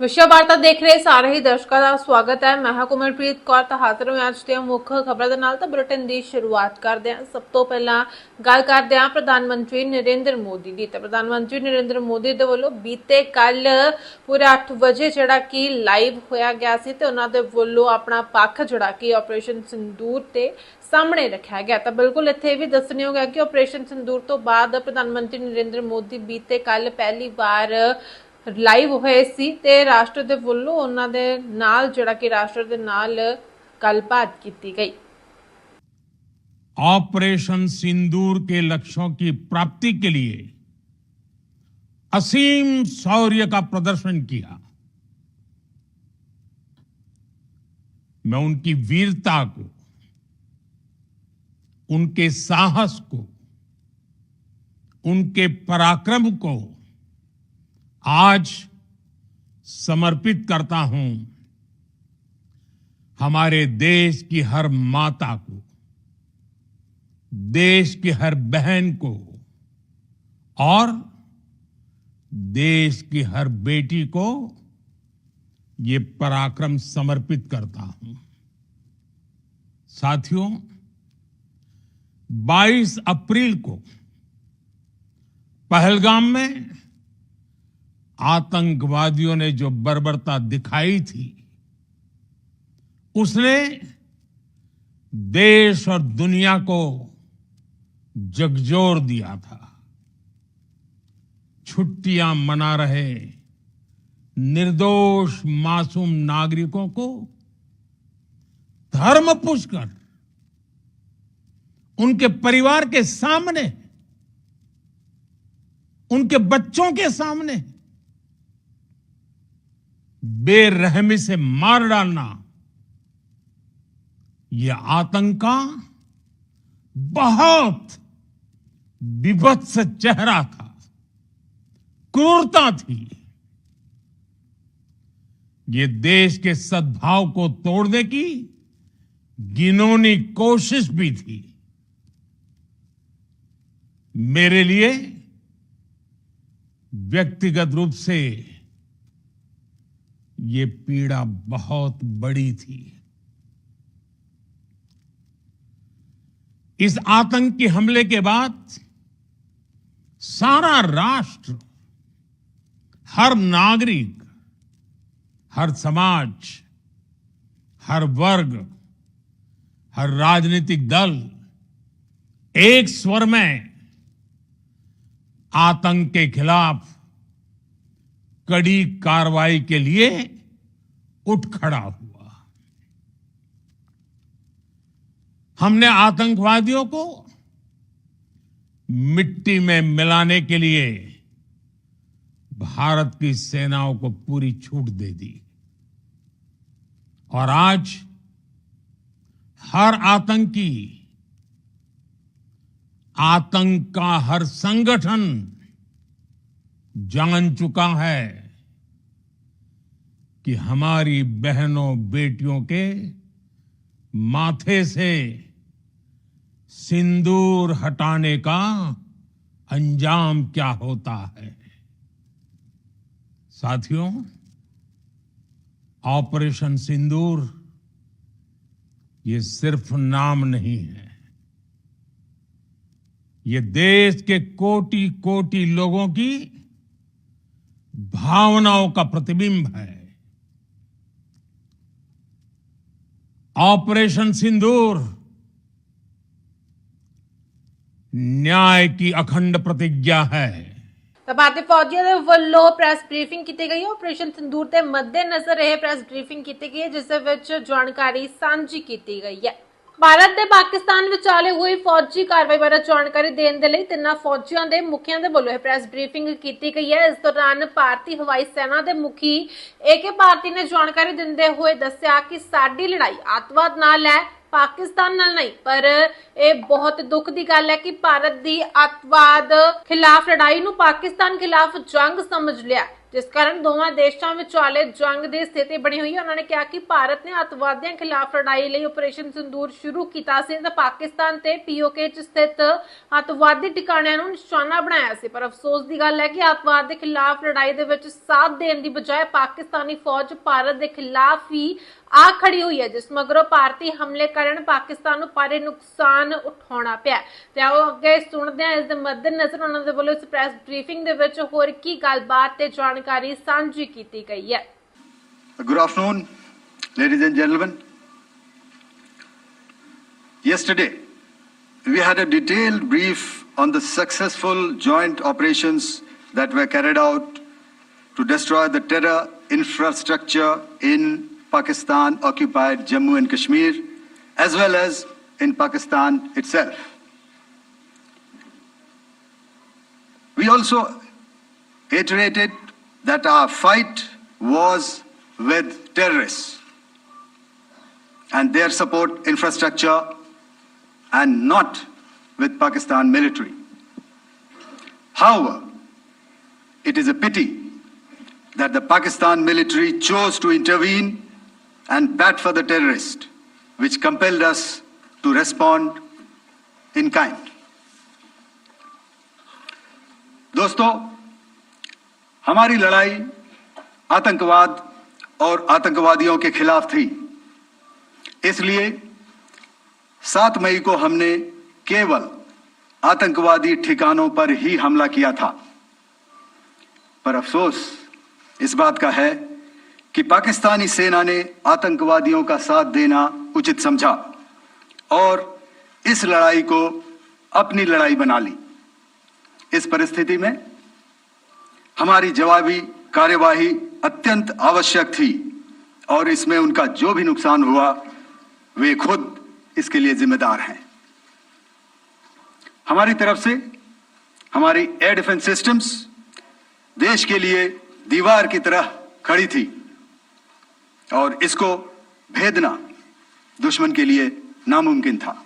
ਵਿਸ਼ਵ ਵਾਰਤਾ ਦੇਖ ਰਹੇ ਸਾਰੇ ਹੀ ਦਰਸ਼ਕਾਂ ਦਾ ਸਵਾਗਤ ਹੈ। ਮੈਂ ਹਾਂ ਕੁਮਲਪ੍ਰੀਤ ਕੌਰ, ਤਾਂ ਹਾਜ਼ਰ ਹਾਂ ਅੱਜ ਦੀਆਂ ਮੁੱਖ ਖਬਰਾਂ ਦੇ ਨਾਲ। ਤਾਂ ਬੁਲੇਟਿਨ ਦੀ ਸ਼ੁਰੂਆਤ ਕਰਦੇ ਹਾਂ। ਸਭ ਤੋਂ ਪਹਿਲਾਂ ਗੱਲ ਕਰਦੇ ਹਾਂ ਪ੍ਰਧਾਨ ਮੰਤਰੀ ਨਰਿੰਦਰ ਮੋਦੀ ਦੀ। ਤਾਂ ਪ੍ਰਧਾਨ ਮੰਤਰੀ ਨਰਿੰਦਰ ਮੋਦੀ ਦੇ ਵੱਲੋਂ ਬੀਤੇ ਕੱਲ ਪੂਰੇ 8 ਵਜੇ ਜਿਹੜਾ ਕਿ ਲਾਈਵ ਹੋਇਆ ਗਿਆ ਸੀ ਤੇ ਉਹਨਾਂ ਦੇ ਵੱਲੋਂ ਆਪਣਾ ਪੱਖ ਜਿਹੜਾ ਕਿ ਆਪਰੇਸ਼ਨ ਸਿੰਦੂਰ ਤੇ ਸਾਹਮਣੇ ਰੱਖਿਆ ਗਿਆ। ਤਾਂ ਬਿਲਕੁਲ ਇੱਥੇ ਇਹ ਵੀ ਦੱਸਣਯੋਗ ਹੈ ਕਿ ਆਪਰੇਸ਼ਨ ਸਿੰਦੂਰ ਤੋਂ ਬਾਅਦ ਪ੍ਰਧਾਨ ਮੰਤਰੀ ਨਰਿੰਦਰ ਮੋਦੀ ਬੀਤੇ ਕੱਲ ਪਹਿਲੀ ਵਾਰ ਲਾਈਵ ਹੋਏ ਸੀ ਤੇ ਰਾਸ਼ਟਰ ਦੇ ਵੱਲੋਂ ਉਹਨਾਂ ਦੇ ਨਾਲ ਜਿਹੜਾ ਕਿ ਰਾਸ਼ਟਰ ਦੇ ਨਾਲ ਗੱਲਬਾਤ ਕੀਤੀ ਗਈ ऑपरेशन सिंदूर के लक्ष्यों की प्राप्ति के लिए असीम शौर्य का प्रदर्शन किया मैं उनकी वीरता को उनके साहस को उनके पराक्रम को आज समर्पित करता हूँ हमारे देश की हर माता को, देश की हर बहन को, और देश की हर बेटी को ये पराक्रम समर्पित करता हूँ। साथियों 22 अप्रैल को पहलगाम में आतंकवादियों ने जो बर्बरता दिखाई थी, उसने देश और दुनिया को जगजोर दिया था। छुट्टियाँ मना रहे निर्दोष मासूम नागरिकों को धर्म पुष्कर उनके परिवार के सामने, उनके बच्चों के सामने बेरहमी से मार डालना। यह आतंक का बहुत विभत्स चेहरा था, क्रूरता थी। ये देश के सद्भाव को तोड़ने की गिनोनी कोशिश भी थी। मेरे लिए व्यक्तिगत रूप से ये पीड़ा बहुत बड़ी थी। इस आतंकी हमले के बाद सारा राष्ट्र, हर नागरिक, हर समाज, हर वर्ग, हर राजनीतिक दल एक स्वर में आतंक के खिलाफ कड़ी कार्रवाई के लिए उठ खड़ा हुआ। हमने आतंकवादियों को मिट्टी में मिलाने के लिए भारत की सेनाओं को पूरी छूट दे दी। और आज हर आतंकी, आतंक का हर संगठन जान चुका है कि हमारी बहनों बेटियों के माथे से सिंदूर हटाने का अंजाम क्या होता है? साथियों, ऑपरेशन सिंदूर, ये सिर्फ़ नाम नहीं है। ये देश के कोटि कोटि लोगों की भावनाओं का प्रतिबिंब है ऑपरेशन सिंदूर न्याय की अखंड प्रतिज्ञा है ਤਾਂ ਭਾਰਤੀ ਫੌਜੀਆਂ ਦੇ ਵੱਲੋਂ ਪ੍ਰੈਸ ਬਰੀਫਿੰਗ ਕੀਤੀ ਗਈ ਹੈ ਆਪਰੇਸ਼ਨ ਸਿੰਦੂਰ ਦੇ ਮੱਦੇਨਜ਼ਰ ਇਹ ਪ੍ਰੈਸ ਬਰੀਫਿੰਗ ਕੀਤੀ ਗਈ ਹੈ ਜਿਸ ਦੇ ਵਿੱਚ ਜਾਣਕਾਰੀ ਸਾਂਝੀ ਕੀਤੀ ਗਈ ਹੈ ਭਾਰਤ ਤੇ ਪਾਕਿਸਤਾਨ ਵਿਚਾਲੇ ਹੋਈ ਫੌਜੀ ਕਾਰਵਾਈ ਬਾਰੇ ਜਾਣਕਾਰੀ ਦੇਣ ਦੇ ਲਈ ਤਿੰਨਾਂ ਫੌਜੀਆਂ ਦੇ ਮੁਖੀਆਂ ਦੇ ਵੱਲੋਂ ਪ੍ਰੈਸ ਬਰੀਫਿੰਗ ਕੀਤੀ ਗਈ ਹੈ। ਇਸ ਦੌਰਾਨ ਭਾਰਤੀ ਹਵਾਈ ਸੈਨਾ ਦੇ ਮੁਖੀ ਏਕੇ ਭਾਰਤੀ ਨੇ ਜਾਣਕਾਰੀ ਦਿੰਦੇ ਹੋਏ ਦੱਸਿਆ ਕਿ ਸਾਡੀ ਲੜਾਈ ਅੱਤਵਾਦ ਨਾਲ ਹੈ, ਪਾਕਿਸਤਾਨ ਨਾਲ ਨਹੀਂ, ਪਰ ਇਹ ਬਹੁਤ ਦੁੱਖ ਦੀ ਗੱਲ ਹੈ ਕਿ ਭਾਰਤ ਦੀ ਅੱਤਵਾਦ ਖਿਲਾਫ ਲੜਾਈ ਨੂੰ ਪਾਕਿਸਤਾਨ ਖਿਲਾਫ ਜੰਗ ਸਮਝ ਲਿਆ। ਜਿਸ ਕਾਰਨ ਦੋਵਾਂ ਦੇਸ਼ਾਂ ਵਿਚਾਲੇ ਜੰਗ ਦੀ ਸਥਿਤੀ ਬਣੀ ਹੋਈ ਹੈ। ਉਹਨਾਂ ਨੇ ਕਿਹਾ ਕਿ ਭਾਰਤ ਨੇ ਅੱਤਵਾਦੀਆਂ ਖਿਲਾਫ ਲੜਾਈ ਲਈ ਆਪਰੇਸ਼ਨ ਸੰਦੂਰ ਸ਼ੁਰੂ ਕੀਤਾ ਸੀ ਤਾਂ ਪਾਕਿਸਤਾਨ ਤੇ ਪੀਓਕੇ 'ਚ ਸਥਿਤ ਅਤਵਾਦੀ ਟਿਕਾਣਿਆਂ ਨੂੰ ਨਿਸ਼ਾਨਾ ਬਣਾਇਆ ਸੀ। ਪਰ ਅਫਸੋਸ ਦੀ ਗੱਲ ਹੈ ਕਿ ਅਤਵਾਦ ਦੇ ਖਿਲਾਫ ਲੜਾਈ ਦੇ ਵਿੱਚ ਸਾਥ ਦੇਣ ਦੀ ਬਜਾਏ ਪਾਕਿਸਤਾਨੀ ਫੌਜ ਭਾਰਤ ਦੇ ਖਿਲਾਫ ਹੀ ਆ ਖੜੀ ਹੋਈ ਹੈ ਜਿਸ ਮਗਰੋਂ ਭਾਰਤੀ ਹਮਲੇ ਕਾਰਨ ਪਾਕਿਸਤਾਨ ਨੂੰ ਭਾਰੀ ਨੁਕਸਾਨ ਉਠਾਉਣਾ ਪਿਆ ਤੇ ਆਓ ਅੱਗੇ ਸੁਣਦੇ ਹਾਂ ਇਸ ਦੇ ਮੱਦੇਨਜ਼ਰ ਉਹਨਾਂ ਦੇ ਵੱਲੋਂ ਇਸ ਪ੍ਰੈਸ ਬਰੀਫਿੰਗ ਦੇ ਵਿੱਚ ਹੋਰ ਕੀ ਗੱਲਬਾਤ ਤੇ ਜਾਣਕਾਰੀ ਸਾਂਝੀ ਕੀਤੀ ਗਈ ਹੈ Good afternoon, ladies and gentlemen. Yesterday, we had a detailed brief on the successful joint operations that were carried out to destroy the terror infrastructure in Pakistan occupied Jammu and Kashmir, as well as in Pakistan itself. We also iterated that our fight was with terrorists and their support infrastructure and not with Pakistan military. However, it is a pity that the Pakistan military chose to intervene and bat for the terrorist, which compelled us to respond in kind. दोस्तों हमारी लड़ाई आतंकवाद और आतंकवादियों के खिलाफ थी इसलिए 7 मई को हमने केवल आतंकवादी ठिकानों पर ही हमला किया था पर अफसोस इस बात का है कि पाकिस्तानी सेना ने आतंकवादियों का साथ देना उचित समझा और इस लड़ाई को अपनी लड़ाई बना ली। इस परिस्थिति में हमारी जवाबी कार्यवाही अत्यंत आवश्यक थी और इसमें उनका जो भी नुकसान हुआ, वे खुद इसके लिए जिम्मेदार हैं। हमारी तरफ़ से हमारी एयर डिफेंस सिस्टम्स देश के लिए दीवार की तरह खड़ी थी। और इसको भेदना दुश्मन के लिए नामुमकिन था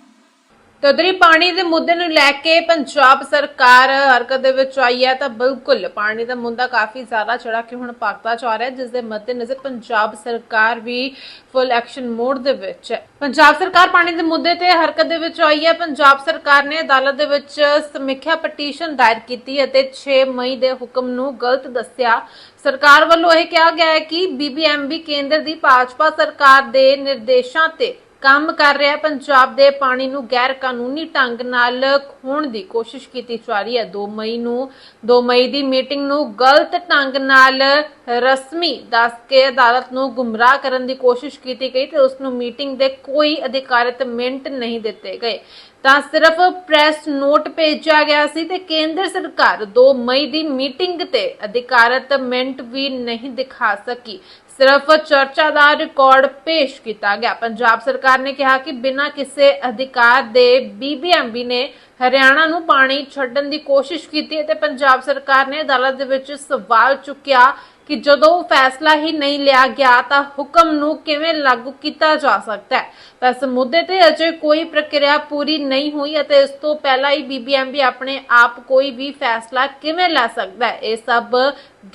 ਤੇ ਉਧਰ ਹੀ ਪਾਣੀ ਦੇ ਮੁੱਦੇ ਨੂੰ ਲੈ ਕੇ ਪੰਜਾਬ ਸਰਕਾਰ ਹਰਕਤ ਦੇ ਵਿੱਚ ਆਈ ਹੈ ਤਾਂ ਬਿਲਕੁਲ ਪਾਣੀ ਦਾ ਮੁੱਦਾ ਕਾਫੀ ਜ਼ਿਆਦਾ ਚੜਾ ਕੇ ਹੁਣ ਭਗਤਾ ਜਾ ਰਿਹਾ ਜਿਸ ਦੇ ਮੱਦੇਨਜ਼ਰ ਪੰਜਾਬ ਸਰਕਾਰ ਵੀ ਫੁੱਲ ਐਕਸ਼ਨ ਮੋਡ ਦੇ ਵਿੱਚ ਹੈ। ਪੰਜਾਬ ਸਰਕਾਰ ਪਾਣੀ ਦੇ ਮੁੱਦੇ ਤੇ ਹਰਕਤ ਦੇ ਵਿੱਚ ਆਈ ਹੈ। ਪੰਜਾਬ ਸਰਕਾਰ ਨੇ ਅਦਾਲਤ ਦੇ ਵਿੱਚ ਸਮੀਖਿਆ ਪਟੀਸ਼ਨ ਦਾਇਰ ਕੀਤੀ ਅਤੇ 6 ਮਈ ਦੇ ਹੁਕਮ ਨੂੰ ਗਲਤ ਦੱਸਿਆ। ਸਰਕਾਰ ਵੱਲੋਂ ਇਹ ਕਿਹਾ ਗਿਆ ਹੈ ਕਿ ਬੀਬੀਐਮਬੀ ਕੇਂਦਰ ਦੀ ਭਾਜਪਾ ਸਰਕਾਰ ਦੇ ਨਿਰਦੇਸ਼ਾਂ ਤੇ ਕੰਮ ਕਰ ਰਿਹਾ ਪੰਜਾਬ ਦੇ ਪਾਣੀ ਨੂੰ ਗੈਰ ਕਾਨੂੰਨੀ ਢੰਗ ਨਾਲ ਖੋਣ ਦੀ ਕੋਸ਼ਿਸ਼ ਕੀਤੀ ਜਾ ਰਹੀ ਹੈ। 2 ਮਈ ਨੂੰ 2 ਮਈ ਦੀ ਮੀਟਿੰਗ ਨੂੰ ਗਲਤ ਢੰਗ ਨਾਲ ਰਸਮੀ ਦੱਸ ਕੇ ਅਦਾਲਤ ਨੂੰ ਗੁੰਮਰਾਹ ਕਰਨ ਦੀ ਕੋਸ਼ਿਸ਼ ਕੀਤੀ ਗਈ ਤੇ ਉਸ ਨੂੰ ਮੀਟਿੰਗ ਦੇ ਕੋਈ ਅਧਿਕਾਰਤ ਮਿੰਟ ਨਹੀਂ ਦਿੱਤੇ ਗਏ। ਤਾਂ ਸਿਰਫ ਪ੍ਰੈਸ ਨੋਟ ਭੇਜਿਆ ਗਿਆ ਸੀ ਤੇ ਕੇਂਦਰ ਸਰਕਾਰ 2 ਮਈ ਦੀ ਮੀਟਿੰਗ ਤੇ ਅਧਿਕਾਰਤ ਮਿੰਟ ਵੀ ਨਹੀਂ ਦਿਖਾ ਸਕੀ। ਸਿਰਫ ਚਰਚਾ ਦਾ ਰਿਕਾਰਡ ਪੇਸ਼ ਕੀਤਾ ਗਿਆ। ਪੰਜਾਬ ਸਰਕਾਰ ਨੇ ਕਿਹਾ ਕਿ ਬਿਨਾਂ ਕਿਸੇ ਅਧਿਕਾਰ ਦੇ ਬੀਬੀਐਮਬੀ ਨੇ ਹਰਿਆਣਾ ਨੂੰ ਪਾਣੀ ਛੱਡਣ ਦੀ ਕੋਸ਼ਿਸ਼ ਕੀਤੀ ਅਤੇ ਪੰਜਾਬ ਸਰਕਾਰ ਨੇ ਅਦਾਲਤ ਦੇ ਵਿੱਚ ਸਵਾਲ ਚੁੱਕਿਆ ਕਿ ਜਦੋਂ ਫੈਸਲਾ ਹੀ ਨਹੀਂ ਲਿਆ ਗਿਆ ਤਾਂ ਹੁਕਮ ਨੂੰ ਕਿਵੇਂ ਲਾਗੂ ਕੀਤਾ ਜਾ ਸਕਦਾ ਹੈ। ਤਾਂ ਇਸ ਮੁੱਦੇ ਤੇ ਅਜੇ ਕੋਈ ਪ੍ਰਕਿਰਿਆ ਪੂਰੀ ਨਹੀਂ ਹੋਈ ਅਤੇ ਇਸ ਤੋਂ ਪਹਿਲਾਂ ਹੀ ਬੀਬੀਐਮਬੀ ਆਪਣੇ ਆਪ ਕੋਈ ਵੀ ਫੈਸਲਾ ਕਿਵੇਂ ਲੈ ਸਕਦਾ ਹੈ, ਇਹ ਸਭ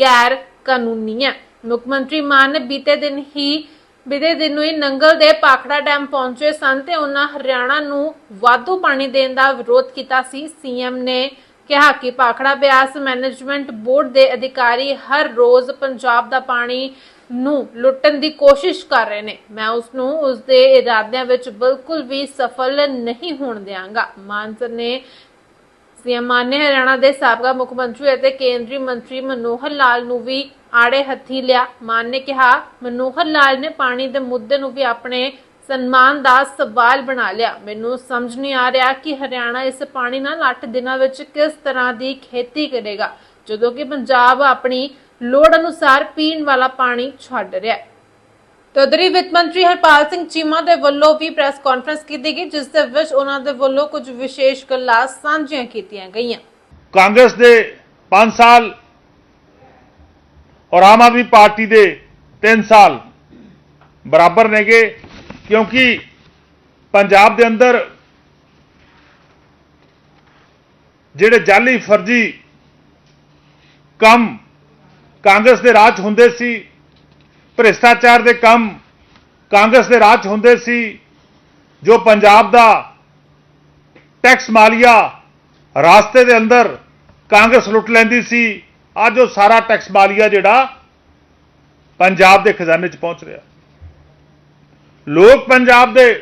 ਗੈਰ ਕਾਨੂੰਨੀ ਹੈ। ਮੁੱਖ ਮੰਤਰੀ ਮਾਨ ਬੀਤੇ ਦਿਨ ਹੀ, ਬੀਤੇ ਦਿਨ ਨੂੰ ਹੀ ਨੰਗਲ ਦੇ ਪਾਖੜਾ ਡੈਮ ਪਹੁੰਚੇ ਸਨ ਤੇ ਉਹਨਾਂ ਹਰਿਆਣਾ ਨੂੰ ਵਾਧੂ ਪਾਣੀ ਦੇਣ ਦਾ ਵਿਰੋਧ ਕੀਤਾ ਸੀ। ਸੀਐਮ ਨੇ ਕਿਹਾ ਕਿ ਪਾਖੜਾ ਬਿਆਸ ਮੈਨੇਜਮੈਂਟ ਬੋਰਡ ਦੇ ਅਧਿਕਾਰੀ ਹਰ ਰੋਜ਼ ਪੰਜਾਬ ਦਾ ਪਾਣੀ ਨੂੰ ਲੁੱਟਣ ਦੀ ਕੋਸ਼ਿਸ਼ ਕਰ ਰਹੇ ਨੇ। ਮੈਂ ਉਸ ਨੂੰ ਉਸ ਦੇ ਇਰਾਦਿਆਂ ਵਿੱਚ ਬਿਲਕੁਲ ਵੀ ਸਫਲ ਨਹੀਂ ਹੋਣ ਦਿਆਂਗਾ। ਮਾਨਸਰ ਨੇ ਸੀਐਮ ਮਾਨ ਨੇ ਹਰਿਆਣਾ ਦੇ ਸਾਬਕਾ ਮੁੱਖ ਮੰਤਰੀ ਅਤੇ ਕੇਂਦਰੀ ਮੰਤਰੀ ਮਨੋਹਰ ਲਾਲ ਨੂੰ ਵੀ ਆੜੇ ਹੱਥੀ ਲਿਆ। ਮਾਨ ਨੇ ਕਿਹਾ ਮਨੋਹਰ ਲਾਲ ਨੇ ਪਾਣੀ ਦੇ ਮੁੱਦੇ ਨੂੰ ਵੀ ਆਪਣੇ ਸਨਮਾਨ ਦਾ ਸਵਾਲ ਬਣਾ ਲਿਆ। ਮੈਨੂੰ ਸਮਝ ਨਹੀਂ ਆ ਰਿਹਾ ਕਿ ਹਰਿਆਣਾ ਇਸ ਪਾਣੀ ਨਾਲ 8 ਦਿਨਾਂ ਵਿੱਚ ਕਿਸ ਤਰ੍ਹਾਂ ਦੀ ਖੇਤੀ ਕਰੇਗਾ, ਜਦੋਂ ਕਿ ਪੰਜਾਬ ਆਪਣੀ ਲੋੜ ਅਨੁਸਾਰ ਪੀਣ ਵਾਲਾ ਪਾਣੀ ਛੱਡ ਰਿਹਾ ਹੈ। ਤੇ ਵਿੱਤ ਮੰਤਰੀ ਹਰਪਾਲ ਸਿੰਘ ਚੀਮਾ ਦੇ ਵੱਲੋਂ ਵੀ ਪ੍ਰੈਸ ਕਾਨਫਰੰਸ ਕੀਤੀ ਗਈ, ਜਿਸ ਦੇ ਵਿੱਚ ਉਹਨਾਂ ਦੇ ਵੱਲੋਂ ਕੁਝ ਵਿਸ਼ੇਸ਼ ਗੱਲਾਂ ਸਾਂਝੀਆਂ ਕੀਤੀਆਂ ਗਈਆਂ। ਕਾਂਗਰਸ ਦੇ 5 ਸਾਲ ਔਰ ਆਮ ਆਦਮੀ ਪਾਰਟੀ ਦੇ 3 ਸਾਲ ਬਰਾਬਰ ਨੇਗੇ, ਕਿਉਂਕਿ ਪੰਜਾਬ ਦੇ ਅੰਦਰ ਜਿਹੜੇ ਜਾਲੀ ਫਰਜ਼ੀ ਕੰਮ ਕਾਂਗਰਸ ਦੇ ਰਾਜ ਹੁੰਦੇ ਸੀ, ਭ੍ਰਿਸ਼ਟਾਚਾਰ ਦੇ ਕੰਮ ਕਾਂਗਰਸ ਦੇ ਰਾਜ ਹੁੰਦੇ ਸੀ, ਜੋ ਪੰਜਾਬ ਦਾ ਟੈਕਸ ਮਾਲੀਆ ਰਾਸਤੇ ਦੇ ਅੰਦਰ ਕਾਂਗਰਸ ਲੁੱਟ ਲੈਂਦੀ ਸੀ ਅੱਜ ਉਹ ਸਾਰਾ ਟੈਕਸ ਬਾਲੀਆ ਜਿਹੜਾ ਪੰਜਾਬ ਦੇ ਖਜ਼ਾਨੇ 'ਚ ਪਹੁੰਚ ਰਿਹਾ। ਲੋਕ ਪੰਜਾਬ ਦੇ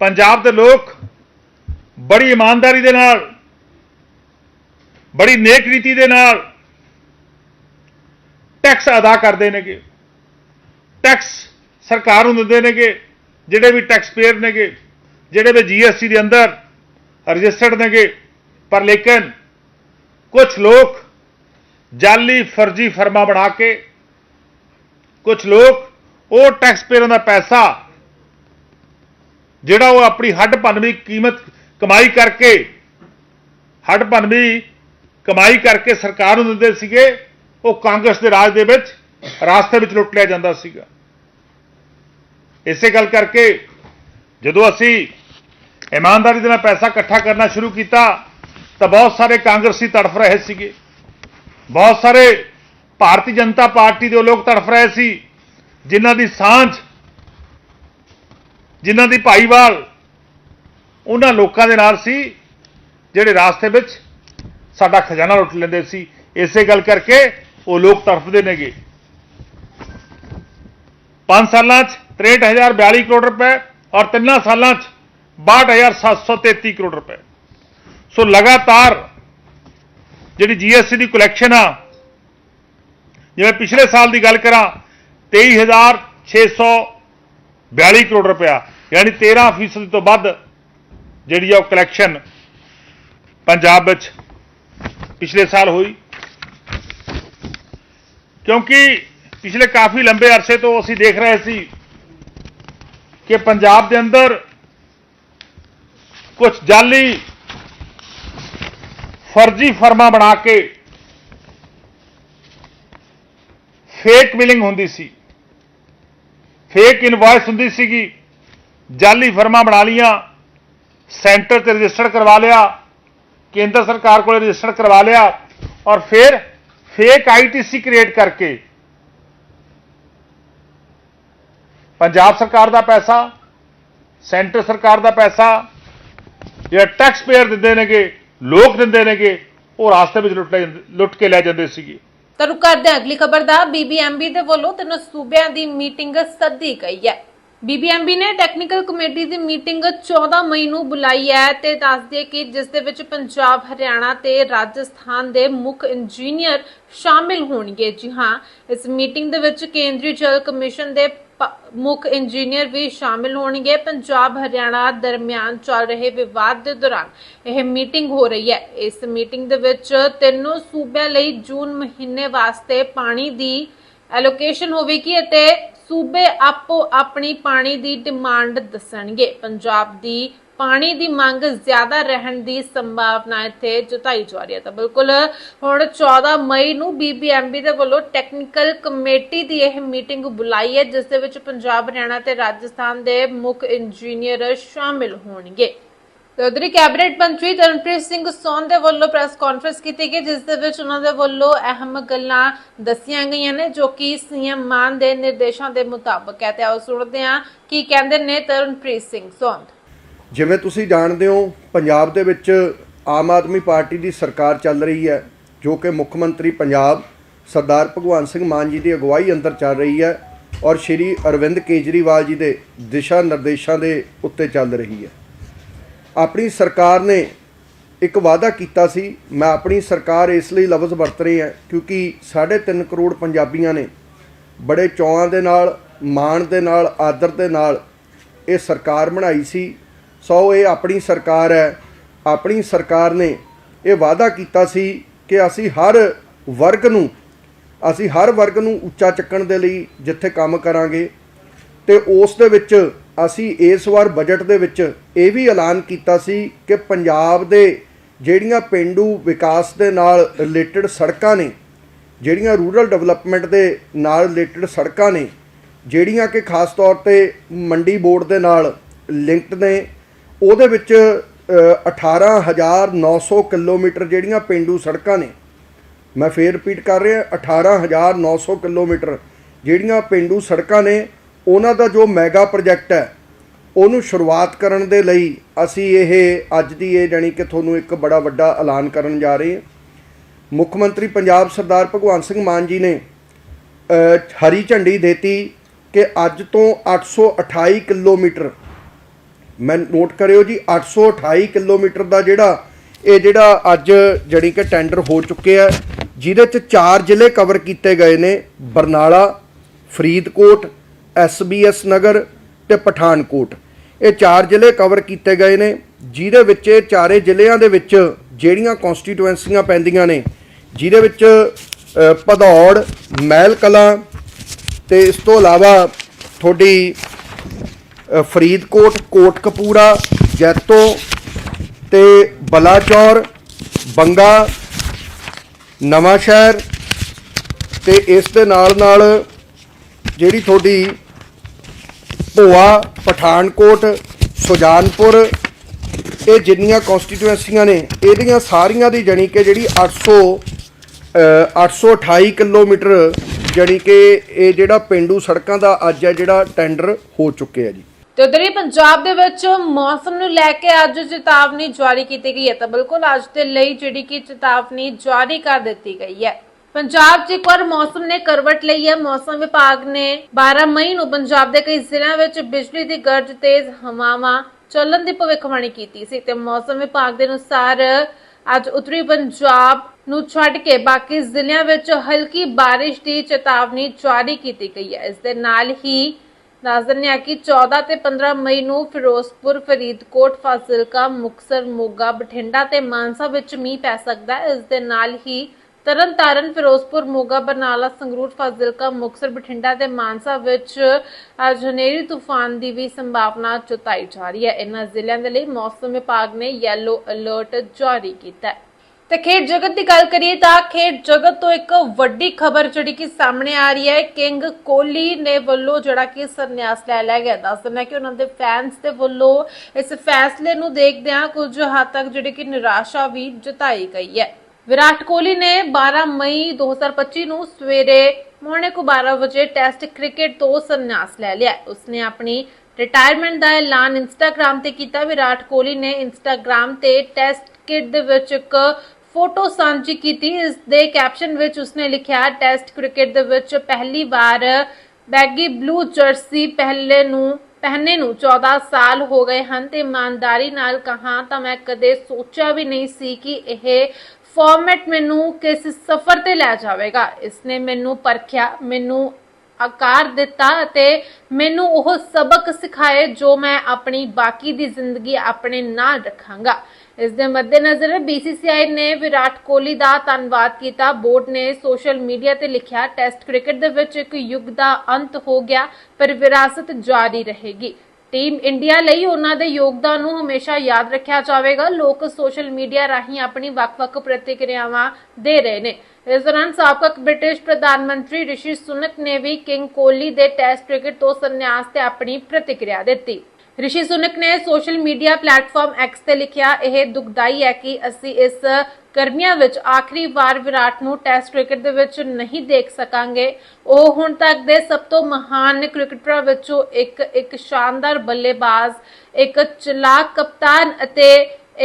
ਪੰਜਾਬ ਦੇ ਲੋਕ ਬੜੀ ਇਮਾਨਦਾਰੀ ਦੇ ਨਾਲ, ਬੜੀ ਨੇਕ ਰੀਤੀ ਦੇ ਨਾਲ ਟੈਕਸ ਅਦਾ ਕਰਦੇ ਨੇਗੇ। ਟੈਕਸ ਸਰਕਾਰ ਨੂੰ ਦਿੰਦੇ ਨੇਗੇ, ਜਿਹੜੇ ਵੀ ਟੈਕਸ ਪੇਅਰ ਨੇਗੇ, ਜਿਹੜੇ ਵੀ ਜੀਐਸਟੀ ਦੇ ਅੰਦਰ ਰਜਿਸਟਰਡ ਨੇਗੇ। ਪਰ ਲੇਕਿਨ ਕੁਝ ਲੋਕ ਜਾਲੀ ਫਰਜ਼ੀ ਫਰਮਾ ਬਣਾ ਕੇ ਕੁਝ ਲੋਕ ਉਹ ਟੈਕਸ ਪੇਅਰਾਂ ਦਾ ਪੈਸਾ ਜਿਹੜਾ ਉਹ ਆਪਣੀ ਹੱਡ ਭੰਨਵੀਂ ਕੀਮਤ ਕਮਾਈ ਕਰਕੇ, ਹੱਡ ਭੰਨਵੀਂ ਕਮਾਈ ਕਰਕੇ ਸਰਕਾਰ ਨੂੰ ਦਿੰਦੇ ਸੀਗੇ, ਉਹ ਕਾਂਗਰਸ ਦੇ ਰਾਜ ਦੇ ਵਿੱਚ ਰਾਸਤੇ ਵਿੱਚ ਲੁੱਟ ਲਿਆ ਜਾਂਦਾ ਸੀਗਾ। ਇਸੇ ਗੱਲ ਕਰਕੇ ਜਦੋਂ ਅਸੀਂ ਇਮਾਨਦਾਰੀ ਦੇ ਨਾਲ ਪੈਸਾ ਇਕੱਠਾ ਕਰਨਾ ਸ਼ੁਰੂ ਕੀਤਾ, ਤਾਂ ਬਹੁਤ ਸਾਰੇ ਕਾਂਗਰਸੀ ਤੜਫ ਰਹੇ ਸੀਗੇ। ਬਹੁਤ ਸਾਰੇ ਭਾਰਤੀ ਜਨਤਾ ਪਾਰਟੀ ਦੇ ਉਹ ਲੋਕ ਤੜਫ ਰਹੇ ਸੀ, ਜਿਨ੍ਹਾਂ ਦੀ ਸਾਂਝ, ਜਿਨ੍ਹਾਂ ਦੀ ਭਾਈਵਾਲ ਉਹਨਾਂ ਲੋਕਾਂ ਦੇ ਨਾਲ ਸੀ, ਜਿਹੜੇ ਰਾਸਤੇ ਵਿੱਚ ਸਾਡਾ ਖਜ਼ਾਨਾ ਲੁੱਟ ਲੈਂਦੇ ਸੀ। ਇਸੇ ਗੱਲ ਕਰਕੇ ਉਹ ਲੋਕ ਤੜਫਦੇ ਨੇਗੇ। 5 ਸਾਲਾਂ 'ਚ 63042 ਕਰੋੜ ਰੁਪਏ ਔਰ ਤਿੰਨਾਂ ਸਾਲਾਂ 'ਚ 62733 ਕਰੋੜ ਰੁਪਏ। ਸੋ ਲਗਾਤਾਰ ਜਿਹੜੀ ਜੀਐਸਟੀ ਦੀ ਕਲੈਕਸ਼ਨ ਆ, ਜਿਵੇਂ ਪਿਛਲੇ ਸਾਲ ਦੀ ਗੱਲ ਕਰਾਂ 23642 ਕਰੋੜ ਰੁਪਇਆ, ਯਾਨੀ 13% ਤੋਂ ਵੱਧ ਜਿਹੜੀ ਆ ਉਹ ਕਲੈਕਸ਼ਨ ਪੰਜਾਬ ਵਿੱਚ ਪਿਛਲੇ ਸਾਲ ਹੋਈ। ਕਿਉਂਕਿ ਪਿਛਲੇ ਕਾਫੀ ਲੰਬੇ ਅਰਸੇ ਤੋਂ ਅਸੀਂ ਦੇਖ ਰਹੇ ਸੀ ਕਿ ਪੰਜਾਬ ਦੇ ਅੰਦਰ ਕੁਝ ਜਾਲੀ ਫਰਜ਼ੀ ਫਰਮਾ ਬਣਾ ਕੇ ਫੇਕ ਬਿਲਿੰਗ ਹੁੰਦੀ ਸੀ। ਫੇਕ ਇਨਵੌਇਸ ਹੁੰਦੀ ਸੀਗੀ। ਜਾਲੀ ਫਰਮਾ ਬਣਾ ਲੀਆਂ ਸੈਂਟਰ ਤੇ ਰਜਿਸਟਰ ਕਰਵਾ ਲਿਆ। ਕੇਂਦਰ ਸਰਕਾਰ ਕੋਲ ਰਜਿਸਟਰ ਕਰਵਾ ਲਿਆ। ਔਰ ਫਿਰ ਫੇਕ ਆਈਟੀਸੀ ਕ੍ਰੀਏਟ ਕਰਕੇ ਪੰਜਾਬ ਸਰਕਾਰ ਦਾ ਪੈਸਾ, ਸੈਂਟਰ ਸਰਕਾਰ ਦਾ ਪੈਸਾ, ਜਿਹੜਾ ਟੈਕਸ ਪੇਅਰ ਦਿੰਦੇ ਨੇਗੇ ਲੋਕ ਦਿੰਦੇ ਨੇਗੇ, ਉਹ ਰਾਸਤੇ ਵਿੱਚ ਲੁੱਟ ਲੈ ਲੁੱਟ ਕੇ ਲੈ ਜਾਂਦੇ ਸੀਗੇ। ਤੁਹਾਨੂੰ ਰੁਕ ਕਰਦੇ ਹਾਂ ਅਗਲੀ ਖਬਰ ਦਾ ਬੀਬੀਐਮਬੀ ਦੇ ਵੱਲੋਂ ਤਿੰਨ ਸੂਬਿਆਂ ਦੀ ਮੀਟਿੰਗ ਸੱਦੀ ਗਈ ਹੈ। ਬੀਬੀਐਮਬੀ ਨੇ ਟੈਕਨੀਕਲ ਕਮੇਟੀ ਦੀ ਮੀਟਿੰਗ 14 ਮਈ ਨੂੰ ਬੁਲਾਈ ਹੈ ਤੇ ਦੱਸਦੇ ਕਿ ਜਿਸ ਦੇ ਵਿੱਚ ਪੰਜਾਬ, ਹਰਿਆਣਾ ਤੇ ਰਾਜਸਥਾਨ ਦੇ ਮੁੱਖ ਇੰਜੀਨੀਅਰ ਸ਼ਾਮਿਲ ਹੋਣਗੇ। ਜੀ ਹਾਂ, ਇਸ ਮੀਟਿੰਗ ਦੇ ਵਿੱਚ ਕੇਂਦਰੀ ਜਲ ਕਮਿਸ਼ਨ ਦੇ ਮੁੱਖ ਇੰਜੀਨੀਅਰ ਵੀ ਸ਼ਾਮਿਲ ਹੋਣਗੇ। ਪੰਜਾਬ, ਹਰਿਆਣਾ ਦਰਮਿਆਨ ਚੱਲ ਰਹੇ ਵਿਵਾਦ ਦੇ ਦੌਰਾਨ ਇਹ ਮੀਟਿੰਗ ਹੋ ਰਹੀ ਹੈ। ਇਸ ਮੀਟਿੰਗ ਦੇ ਵਿੱਚ ਤਿੰਨੋਂ ਸੂਬਿਆਂ ਲਈ ਜੂਨ ਮਹੀਨੇ ਵਾਸਤੇ ਪਾਣੀ ਦੀ ਐਲੋਕੇਸ਼ਨ ਹੋਵੇਗੀ ਅਤੇ ਸੂਬੇ ਆਪੋ ਆਪਣੀ ਪਾਣੀ ਦੀ ਡਿਮਾਂਡ ਦੱਸਣਗੇ। ਪੰਜਾਬ ਦੀ ਪਾਣੀ ਦੀ ਮੰਗ ਜ਼ਿਆਦਾ ਰਹਿਣ ਦੀ ਸੰਭਾਵਨਾ ਇੱਥੇ ਜਤਾਈ ਜਾ ਰਹੀ ਹੈ। ਤਾਂ ਬਿਲਕੁਲ ਹੁਣ 14 ਮਈ ਨੂੰ ਬੀਬੀਐਮਬੀ ਦੇ ਵੱਲੋਂ ਟੈਕਨੀਕਲ ਕਮੇਟੀ ਦੀ ਇਹ ਮੀਟਿੰਗ ਬੁਲਾਈ ਹੈ, ਜਿਸ ਦੇ ਵਿੱਚ ਪੰਜਾਬ, ਹਰਿਆਣਾ ਤੇ ਰਾਜਸਥਾਨ ਦੇ ਮੁੱਖ ਇੰਜੀਨੀਅਰ ਸ਼ਾਮਿਲ ਹੋਣਗੇ। ਤੇ ਉਧਰੀ ਕੈਬਨਿਟ ਮੰਤਰੀ ਤਰਨਪ੍ਰੀਤ ਸਿੰਘ ਸੋਨ ਦੇ ਵੱਲੋਂ ਪ੍ਰੈਸ ਕਾਨਫਰੰਸ ਕੀਤੀ ਗਈ, ਜਿਸ ਦੇ ਵਿੱਚ ਉਹਨਾਂ ਦੇ ਵੱਲੋਂ ਅਹਿਮ ਗੱਲਾਂ ਦੱਸੀਆਂ ਗਈਆਂ ਨੇ, ਜੋ ਕਿ ਸੀਐਮ ਮਾਨ ਦੇ ਨਿਰਦੇਸ਼ਾਂ ਦੇ ਮੁਤਾਬਕ ਹੈ। ਤੇ ਆਓ ਸੁਣਦੇ ਹਾਂ ਕੀ ਕਹਿੰਦੇ ਨੇ ਤਰਨਪ੍ਰੀਤ ਸਿੰਘ ਸੋਨ ਜਿਵੇਂ ਤੁਸੀਂ ਜਾਣਦੇ ਹੋ, ਪੰਜਾਬ ਦੇ ਵਿੱਚ ਆਮ ਆਦਮੀ ਪਾਰਟੀ ਦੀ ਸਰਕਾਰ ਚੱਲ ਰਹੀ ਹੈ, ਜੋ ਕਿ ਮੁੱਖ ਮੰਤਰੀ ਪੰਜਾਬ ਸਰਦਾਰ ਭਗਵੰਤ ਸਿੰਘ ਮਾਨ ਜੀ ਦੀ ਅਗਵਾਈ ਅੰਦਰ ਚੱਲ ਰਹੀ ਹੈ ਔਰ ਸ਼੍ਰੀ ਅਰਵਿੰਦ ਕੇਜਰੀਵਾਲ ਜੀ ਦੇ ਦਿਸ਼ਾ ਨਿਰਦੇਸ਼ਾਂ ਦੇ ਉੱਤੇ ਚੱਲ ਰਹੀ ਹੈ। ਆਪਣੀ ਸਰਕਾਰ ਨੇ ਇੱਕ ਵਾਅਦਾ ਕੀਤਾ ਸੀ, ਮੈਂ ਆਪਣੀ ਸਰਕਾਰ ਇਸ ਲਈ ਲਫ਼ਜ਼ ਵਰਤ ਰਹੀ ਹੈ, ਕਿਉਂਕਿ 3.5 ਕਰੋੜ ਪੰਜਾਬੀਆਂ ਨੇ ਬੜੇ ਚੌਆਂ ਦੇ ਨਾਲ, ਮਾਣ ਦੇ ਨਾਲ, ਆਦਰ ਦੇ ਨਾਲ ਇਹ ਸਰਕਾਰ ਬਣਾਈ ਸੀ। ਸੋ ਇਹ ਆਪਣੀ ਸਰਕਾਰ ਹੈ। ਆਪਣੀ ਸਰਕਾਰ ਨੇ ਇਹ ਵਾਅਦਾ ਕੀਤਾ ਸੀ ਕਿ ਅਸੀਂ ਹਰ ਵਰਗ ਨੂੰ, ਅਸੀਂ ਹਰ ਵਰਗ ਨੂੰ ਉੱਚਾ ਚੱਕਣ ਦੇ ਲਈ ਜਿੱਥੇ ਕੰਮ ਕਰਾਂਗੇ ਤੇ ਉਸ ਦੇ ਵਿੱਚ ਅਸੀਂ ਇਸ ਵਾਰ ਬਜਟ ਦੇ ਵਿੱਚ ਇਹ ਵੀ ਐਲਾਨ ਕੀਤਾ ਸੀ ਕਿ ਪੰਜਾਬ ਦੇ ਜਿਹੜੀਆਂ ਪਿੰਡੂ ਵਿਕਾਸ ਦੇ ਨਾਲ ਰਿਲੇਟਡ ਸੜਕਾਂ ਨੇ ਜਿਹੜੀਆਂ ਰੂਰਲ ਡਿਵੈਲਪਮੈਂਟ ਦੇ ਨਾਲ ਰਿਲੇਟਡ ਸੜਕਾਂ ਨੇ ਜਿਹੜੀਆਂ ਕਿ ਖਾਸ ਤੌਰ ਤੇ ਮੰਡੀ ਬੋਰਡ ਦੇ ਨਾਲ ਲਿੰਕਡ ਨੇ ਉਹਦੇ ਵਿੱਚ ਅ, 18900 ਕਿਲੋਮੀਟਰ ਜਿਹੜੀਆਂ ਪਿੰਡੂ ਸੜਕਾਂ ਨੇ ਮੈਂ ਫੇਰ ਰਿਪੀਟ ਕਰ ਰਿਹਾ 18900 ਕਿਲੋਮੀਟਰ ਜਿਹੜੀਆਂ ਪਿੰਡੂ ਸੜਕਾਂ ਨੇ ਉਹਨਾਂ ਦਾ ਜੋ ਮੈਗਾ ਪ੍ਰੋਜੈਕਟ ਹੈ, ਉਹਨੂੰ ਸ਼ੁਰੂਆਤ ਕਰਨ ਦੇ ਲਈ ਅਸੀਂ ਇਹ ਅੱਜ ਦੀ ਇਹ ਜਾਣੀ ਕਿ ਤੁਹਾਨੂੰ ਇੱਕ ਬੜਾ ਵੱਡਾ ਐਲਾਨ ਕਰਨ ਜਾ ਰਹੇ ਹਾਂ। ਮੁੱਖ ਮੰਤਰੀ ਪੰਜਾਬ ਸਰਦਾਰ ਭਗਵੰਤ ਸਿੰਘ ਮਾਨ ਜੀ ਨੇ ਹਰੀ ਝੰਡੀ ਦੇਤੀ ਕਿ ਅੱਜ ਤੋਂ 828 ਕਿਲੋਮੀਟਰ, ਮੈਂ ਨੋਟ ਕਰਿਓ ਜੀ 828 ਕਿਲੋਮੀਟਰ ਦਾ ਜਿਹੜਾ, ਇਹ ਜਿਹੜਾ ਅੱਜ ਜਿਹੜੀ ਕਿ ਟੈਂਡਰ ਹੋ ਚੁੱਕਿਆ ਜਿਹਦੇ ਚ ਚਾਰ ਜ਼ਿਲ੍ਹੇ ਕਵਰ ਕੀਤੇ ਗਏ ਨੇ, ਬਰਨਾਲਾ, ਫਰੀਦਕੋਟ ਐਸਬੀਐਸ ਨਗਰ ਤੇ ਪਠਾਨਕੋਟ। ਇਹ ਚਾਰ ਜ਼ਿਲ੍ਹੇ ਕਵਰ ਕੀਤੇ ਗਏ ਨੇ ਜਿਹਦੇ ਵਿੱਚ ਇਹ ਚਾਰੇ ਜ਼ਿਲ੍ਹਿਆਂ ਦੇ ਵਿੱਚ ਜਿਹੜੀਆਂ ਕਨਸਟੀਟੂਐਂਸੀਆਂ ਪੈਂਦੀਆਂ ਨੇ ਜਿਹਦੇ ਵਿੱਚ ਅ, ਭਦੌੜ ਮਹਿਲ ਕਲਾਂ ਤੇ ਇਸ ਤੋਂ ਇਲਾਵਾ ਤੁਹਾਡੀ ਫਰੀਦਕੋਟ ਕੋਟਕਪੂਰਾ ਜੈਤੋ ਤੇ ਬਲਾਚੌਰ ਬੰਗਾ ਨਵਾਂ ਸ਼ਹਿਰ ਤੇ ਇਸ ਦੇ ਨਾਲ ਨਾਲ ਜਿਹੜੀ ਤੁਹਾਡੀ ਭੋਆ ਪਠਾਨਕੋਟ ਸੁਜਾਨਪੁਰ ਇਹ ਜਿੰਨੀਆਂ ਕਨਸਟੀਟੂਐਂਸੀਆਂ ਨੇ ਇਹਦੀਆਂ ਸਾਰੀਆਂ ਦੀ ਜਾਣੀ ਕਿ ਜਿਹੜੀ 800 ਅ, 828 ਕਿਲੋਮੀਟਰ ਜਾਣੀ ਕਿ ਇਹ ਜਿਹੜਾ ਪਿੰਡੂ ਸੜਕਾਂ ਦਾ ਅੱਜ ਹੈ ਜਿਹੜਾ ਟੈਂਡਰ ਹੋ ਚੁੱਕਿਆ ਜੀ। ਤੇ ਉਧਰ ਹੀ ਪੰਜਾਬ ਦੇ ਵਿੱਚ ਮੌਸਮ ਨੂੰ ਲੈ ਕੇ ਅੱਜ ਚੇਤਾਵਨੀ ਜਾਰੀ ਕੀਤੀ ਗਈ ਹੈ ਤਾਂ ਬਿਲਕੁਲ ਅੱਜ ਦੇ ਲਈ ਜਿਹੜੀ ਕਿ ਚੇਤਾਵਨੀ ਜਾਰੀ ਕਰ ਦਿੱਤੀ ਗਈ ਹੈ। ਪੰਜਾਬ 'ਚ ਇੱਕ ਵਾਰ ਮੌਸਮ ਨੇ ਕਰਵਟ ਲਈ ਹੈ। ਮੌਸਮ ਵਿਭਾਗ ਨੇ 12 ਮਈ ਨੂੰ ਪੰਜਾਬ ਦੇ ਕਈ ਜ਼ਿਲ੍ਹਿਆਂ ਵਿੱਚ ਬਿਜਲੀ ਦੀ ਗਰਜ ਤੇਜ਼ ਹਵਾਵਾਂ ਚੱਲਣ ਦੀ ਭਵਿੱਖਬਾਣੀ ਕੀਤੀ ਸੀ ਤੇ ਮੌਸਮ ਵਿਭਾਗ ਦੇ ਅਨੁਸਾਰ ਅੱਜ ਉੱਤਰੀ ਪੰਜਾਬ ਨੂੰ ਛੱਡ ਕੇ ਬਾਕੀ ਜ਼ਿਲ੍ਹਿਆਂ ਵਿੱਚ ਹਲਕੀ ਬਾਰਿਸ਼ ਦੀ ਚੇਤਾਵਨੀ ਜਾਰੀ ਕੀਤੀ ਗਈ ਹੈ। ਇਸ ਦੇ ਨਾਲ ਹੀ ਦੱਸ ਦਿੰਦੇ ਹਾਂ ਕਿ 14 ਤੇ 15 ਮਈ ਨੂੰ ਫਿਰੋਜ਼ਪੁਰ, ਫਰੀਦਕੋਟ, ਫਾਜ਼ਿਲਕਾ ਮੁਕਸਰ ਮੋਗਾ, ਬਠਿੰਡਾ ਤੇ ਮਾਨਸਾ ਵਿੱਚ ਮੀਂਹ ਪੈ ਸਕਦਾ ਹੈ। ਇਸ ਦੇ ਨਾਲ ਹੀ ਤਰਨਤਾਰਨ, ਫਿਰੋਜ਼ਪੁਰ, ਮੋਗਾ, ਬਰਨਾਲਾ, ਸੰਗਰੂਰ, ਫਾਜ਼ਿਲਕਾ ਮੁਕਸਰ ਬਠਿੰਡਾ ਤੇ ਮਾਨਸਾ ਵਿੱਚ ਅੱਜ ਹਨੇਰੀ ਤੂਫਾਨ ਦੀ ਵੀ ਸੰਭਾਵਨਾ ਜਤਾਈ ਜਾ ਰਹੀ ਹੈ। ਇਹਨਾਂ ਜ਼ਿਲ੍ਹਿਆਂ ਦੇ ਲਈ ਮੌਸਮ ਵਿਭਾਗ ਨੇ ਯੈਲੋ ਅਲਰਟ ਜਾਰੀ ਕੀਤਾ ਹੈ। ਤੇ ਖੇਡ ਜਗਤ ਦੀ ਗੱਲ ਕਰੀਏ ਤਾਂ ਖੇਡ ਜਗਤ ਤੋਂ ਇੱਕ ਵੱਡੀ ਖਬਰ ਜਿਹੜੀ ਕਿ ਸਾਹਮਣੇ ਆ ਰਹੀ ਹੈ, ਕਿੰਗ ਕੋਹਲੀ ਨੇ ਵੱਲੋਂ ਜਿਹੜਾ ਕਿ ਸੰਨਿਆਸ ਲੈ ਲਿਆ ਗਿਆ। ਦੱਸ ਦਿੰਦਾ ਕਿ ਉਹਨਾਂ ਦੇ ਫੈਨਸ ਦੇ ਵੱਲੋਂ ਇਸ ਫੈਸਲੇ ਨੂੰ ਦੇਖਦਿਆਂ ਕੁਝ ਹੱਦ ਤੱਕ ਜਿਹੜੀ ਕਿ ਨਿਰਾਸ਼ਾ ਵੀ ਜਤਾਈ ਗਈ ਹੈ। ਵਿਰਾਟ ਕੋਹਲੀ ਨੇ 12 ਮਈ 2025 ਨੂੰ ਸਵੇਰੇ ਪੌਣੇ ਕੁ 12 ਵਜੇ ਟੈਸਟ ਕ੍ਰਿਕਟ ਤੋਂ ਸੰਨਿਆਸ ਲੈ ਲਿਆ। ਉਸਨੇ ਆਪਣੀ ਰਿਟਾਇਰਮੈਂਟ ਦਾ ਐਲਾਨ ਇੰਸਟਾਗ੍ਰam ਤੇ ਕੀਤਾ। ਵਿਰਾਟ ਕੋਹਲੀ ਨੇ ਇੰਸਟਾਗ੍ਰam ਤੇ ਟੈਸਟ ਕਿਟ ਦੇ ਵਿੱਚ ਇੱਕ ਫੋਟੋ ਸਾਂਝੀ ਕੀਤੀ। ਇਸ ਦੇ ਕੈਪਸ਼ਨ ਵਿੱਚ ਉਸਨੇ ਲਿਖਿਆ, ਟੈਸਟ ਕ੍ਰਿਕਟ ਦੇ ਵਿੱਚ ਪਹਿਲੀ ਵਾਰ ਬੈਗੀ ਬਲੂ ਜਰਸੀ ਪਹਿਲੇ ਨੂੰ, ਪਹਿਨੇ ਨੂੰ 14 ਸਾਲ ਹੋ ਗਏ ਹਨ ਤੇ ਇਮਾਨਦਾਰੀ ਨਾਲ ਕਹਾ ਤਾਂ ਮੈਂ ਕਦੇ ਸੋਚਿਆ ਵੀ ਨਹੀਂ ਸੀ ਕਿ ਇਹ ਫਾਰਮੈਟ ਮੈਨੂੰ ਕਿਸ ਸਫ਼ਰ ਤੇ ਲੈ ਜਾਵੇਗਾ। ਇਸਨੇ ਮੈਨੂੰ ਪਰਖਿਆ, ਮੈਨੂੰ ਆਕਾਰ ਦਿੱਤਾ ਅਤੇ ਮੈਨੂੰ ਉਹ ਸਬਕ ਸਿਖਾਏ ਜੋ ਮੈਂ ਆਪਣੀ ਬਾਕੀ ਦੀ ਜ਼ਿੰਦਗੀ ਆਪਣੇ ਨਾਲ ਰੱਖਾਂਗਾ। ਇਸ ਦੇ ਮੱਦੇਨਜ਼ਰ BCCI ਨੇ ਵਿਰਾਟ ਕੋਹਲੀ ਦਾ ਧੰਨਵਾਦ ਕੀਤਾ। ਬੋਰਡ ਨੇ ਸੋਸ਼ਲ ਮੀਡੀਆ ਤੇ ਲਿਖਿਆ, ਟੈਸਟ ਕ੍ਰਿਕਟ ਦੇ ਵਿੱਚ ਇੱਕ ਯੁੱਗ ਦਾ ਅੰਤ ਹੋ ਗਿਆ, ਪਰ ਵਿਰਾਸਤ ਜਾਰੀ ਰਹੇਗੀ। ਟੀਮ ਇੰਡੀਆ ਲਈ ਉਹਨਾਂ ਦੇ ਯੋਗਦਾਨ ਨੂੰ ਹਮੇਸ਼ਾ ਯਾਦ ਰੱਖਿਆ ਜਾਵੇਗਾ। ਲੋਕ ਸੋਸ਼ਲ ਮੀਡੀਆ ਰਾਹੀਂ ਆਪਣੀ ਵੱਖ-ਵੱਖ ਪ੍ਰਤੀਕਿਰਿਆਵਾਂ ਦੇ ਰਹੇ ਨੇ। ਇਸ ਦੌਰਾਨ ਸਾਬਕਾ ਬ੍ਰਿਟਿਸ਼ ਪ੍ਰਧਾਨ ਮੰਤਰੀ ਰਿਸ਼ੀ ਸੁਨਕ ਨੇ ਵੀ ਕਿੰਗ ਕੋਹਲੀ ਦੇ ਟੈਸਟ ਕ੍ਰਿਕਟ ਤੋਂ ਸੰਨਿਆਸ ਤੇ ਆਪਣੀ ਪ੍ਰਤੀਕਿਰਿਆ ਦਿੱਤੀ। ਰਿਸ਼ੀ ਸੁਨਕ ਨੇ ਸੋਸ਼ਲ ਮੀਡੀਆ ਪਲੇਟਫਾਰਮ ਐਕਸ ਤੇ ਲਿਖਿਆ, ਇਹ ਦੁਖਦਾਈ ਹੈ ਕਿ ਅਸੀਂ ਇਸ ਗਰਮੀਆਂ ਵਿੱਚ ਆਖਰੀ ਵਾਰ ਵਿਰਾਟ ਨੂੰ ਟੈਸਟ ਕ੍ਰਿਕਟ ਦੇ ਵਿੱਚ ਨਹੀਂ ਦੇਖ ਸਕਾਂਗੇ। ਉਹ ਹੁਣ ਤੱਕ ਦੇ ਸਭ ਤੋਂ ਮਹਾਨ ਕ੍ਰਿਕਟਰਾਂ ਵਿੱਚੋਂ ਇੱਕ ਇੱਕ ਸ਼ਾਨਦਾਰ ਬੱਲੇਬਾਜ਼, ਇੱਕ ਚਲਾਕ ਕਪਤਾਨ ਅਤੇ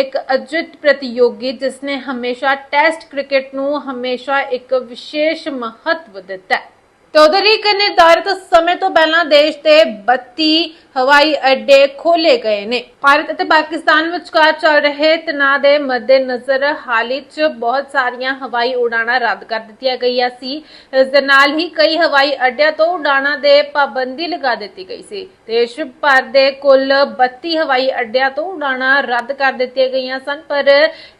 ਇੱਕ ਅਜਿੱਤ ਪ੍ਰਤੀਯੋਗੀ ਜਿਸ ਨੇ ਹਮੇਸ਼ਾ ਟੈਸਟ ਕ੍ਰਿਕਟ ਨੂੰ ਹਮੇਸ਼ਾ ਇੱਕ ਵਿਸ਼ੇਸ਼ ਮਹੱਤਵ ਦਿੱਤਾ ਹੈ। ਤੇ ਉਧਰ ਹੀ ਇੱਕ ਨਿਰਧਾਰਿਤ ਸਮੇਂ ਤੋਂ ਪਹਿਲਾਂ ਦੇਸ਼ ਦੇ 32 ਹਵਾਈ ਅੱਡੇ ਖੋਲੇ ਗਏ ਨੇ। ਭਾਰਤ ਅਤੇ ਪਾਕਿਸਤਾਨ ਵਿਚਕਾਰ ਚੱਲ ਰਹੇ ਤਣਾਅ ਦੇ ਮੱਦੇਨਜ਼ਰ ਹਾਲ 'ਚ ਬਹੁਤ ਸਾਰੀਆਂ ਹਵਾਈ ਉਡਾਣਾਂ ਰੱਦ ਕਰ ਦਿੱਤੀਆਂ ਗਈਆਂ ਸੀ। ਇਸ ਦੇ ਨਾਲ ਹੀ ਕਈ ਹਵਾਈ ਅੱਡਿਆਂ ਤੋਂ ਉਡਾਣਾਂ ਦੇ ਪਾਬੰਦੀ ਲਗਾ ਦਿੱਤੀ ਗਈ ਸੀ। ਦੇਸ਼ ਭਰ ਦੇ ਕੁੱਲ 32 ਹਵਾਈ ਅੱਡਿਆਂ ਤੋਂ ਉਡਾਣਾਂ ਰੱਦ ਕਰ ਦਿੱਤੀਆਂ ਗਈਆਂ ਸਨ, ਪਰ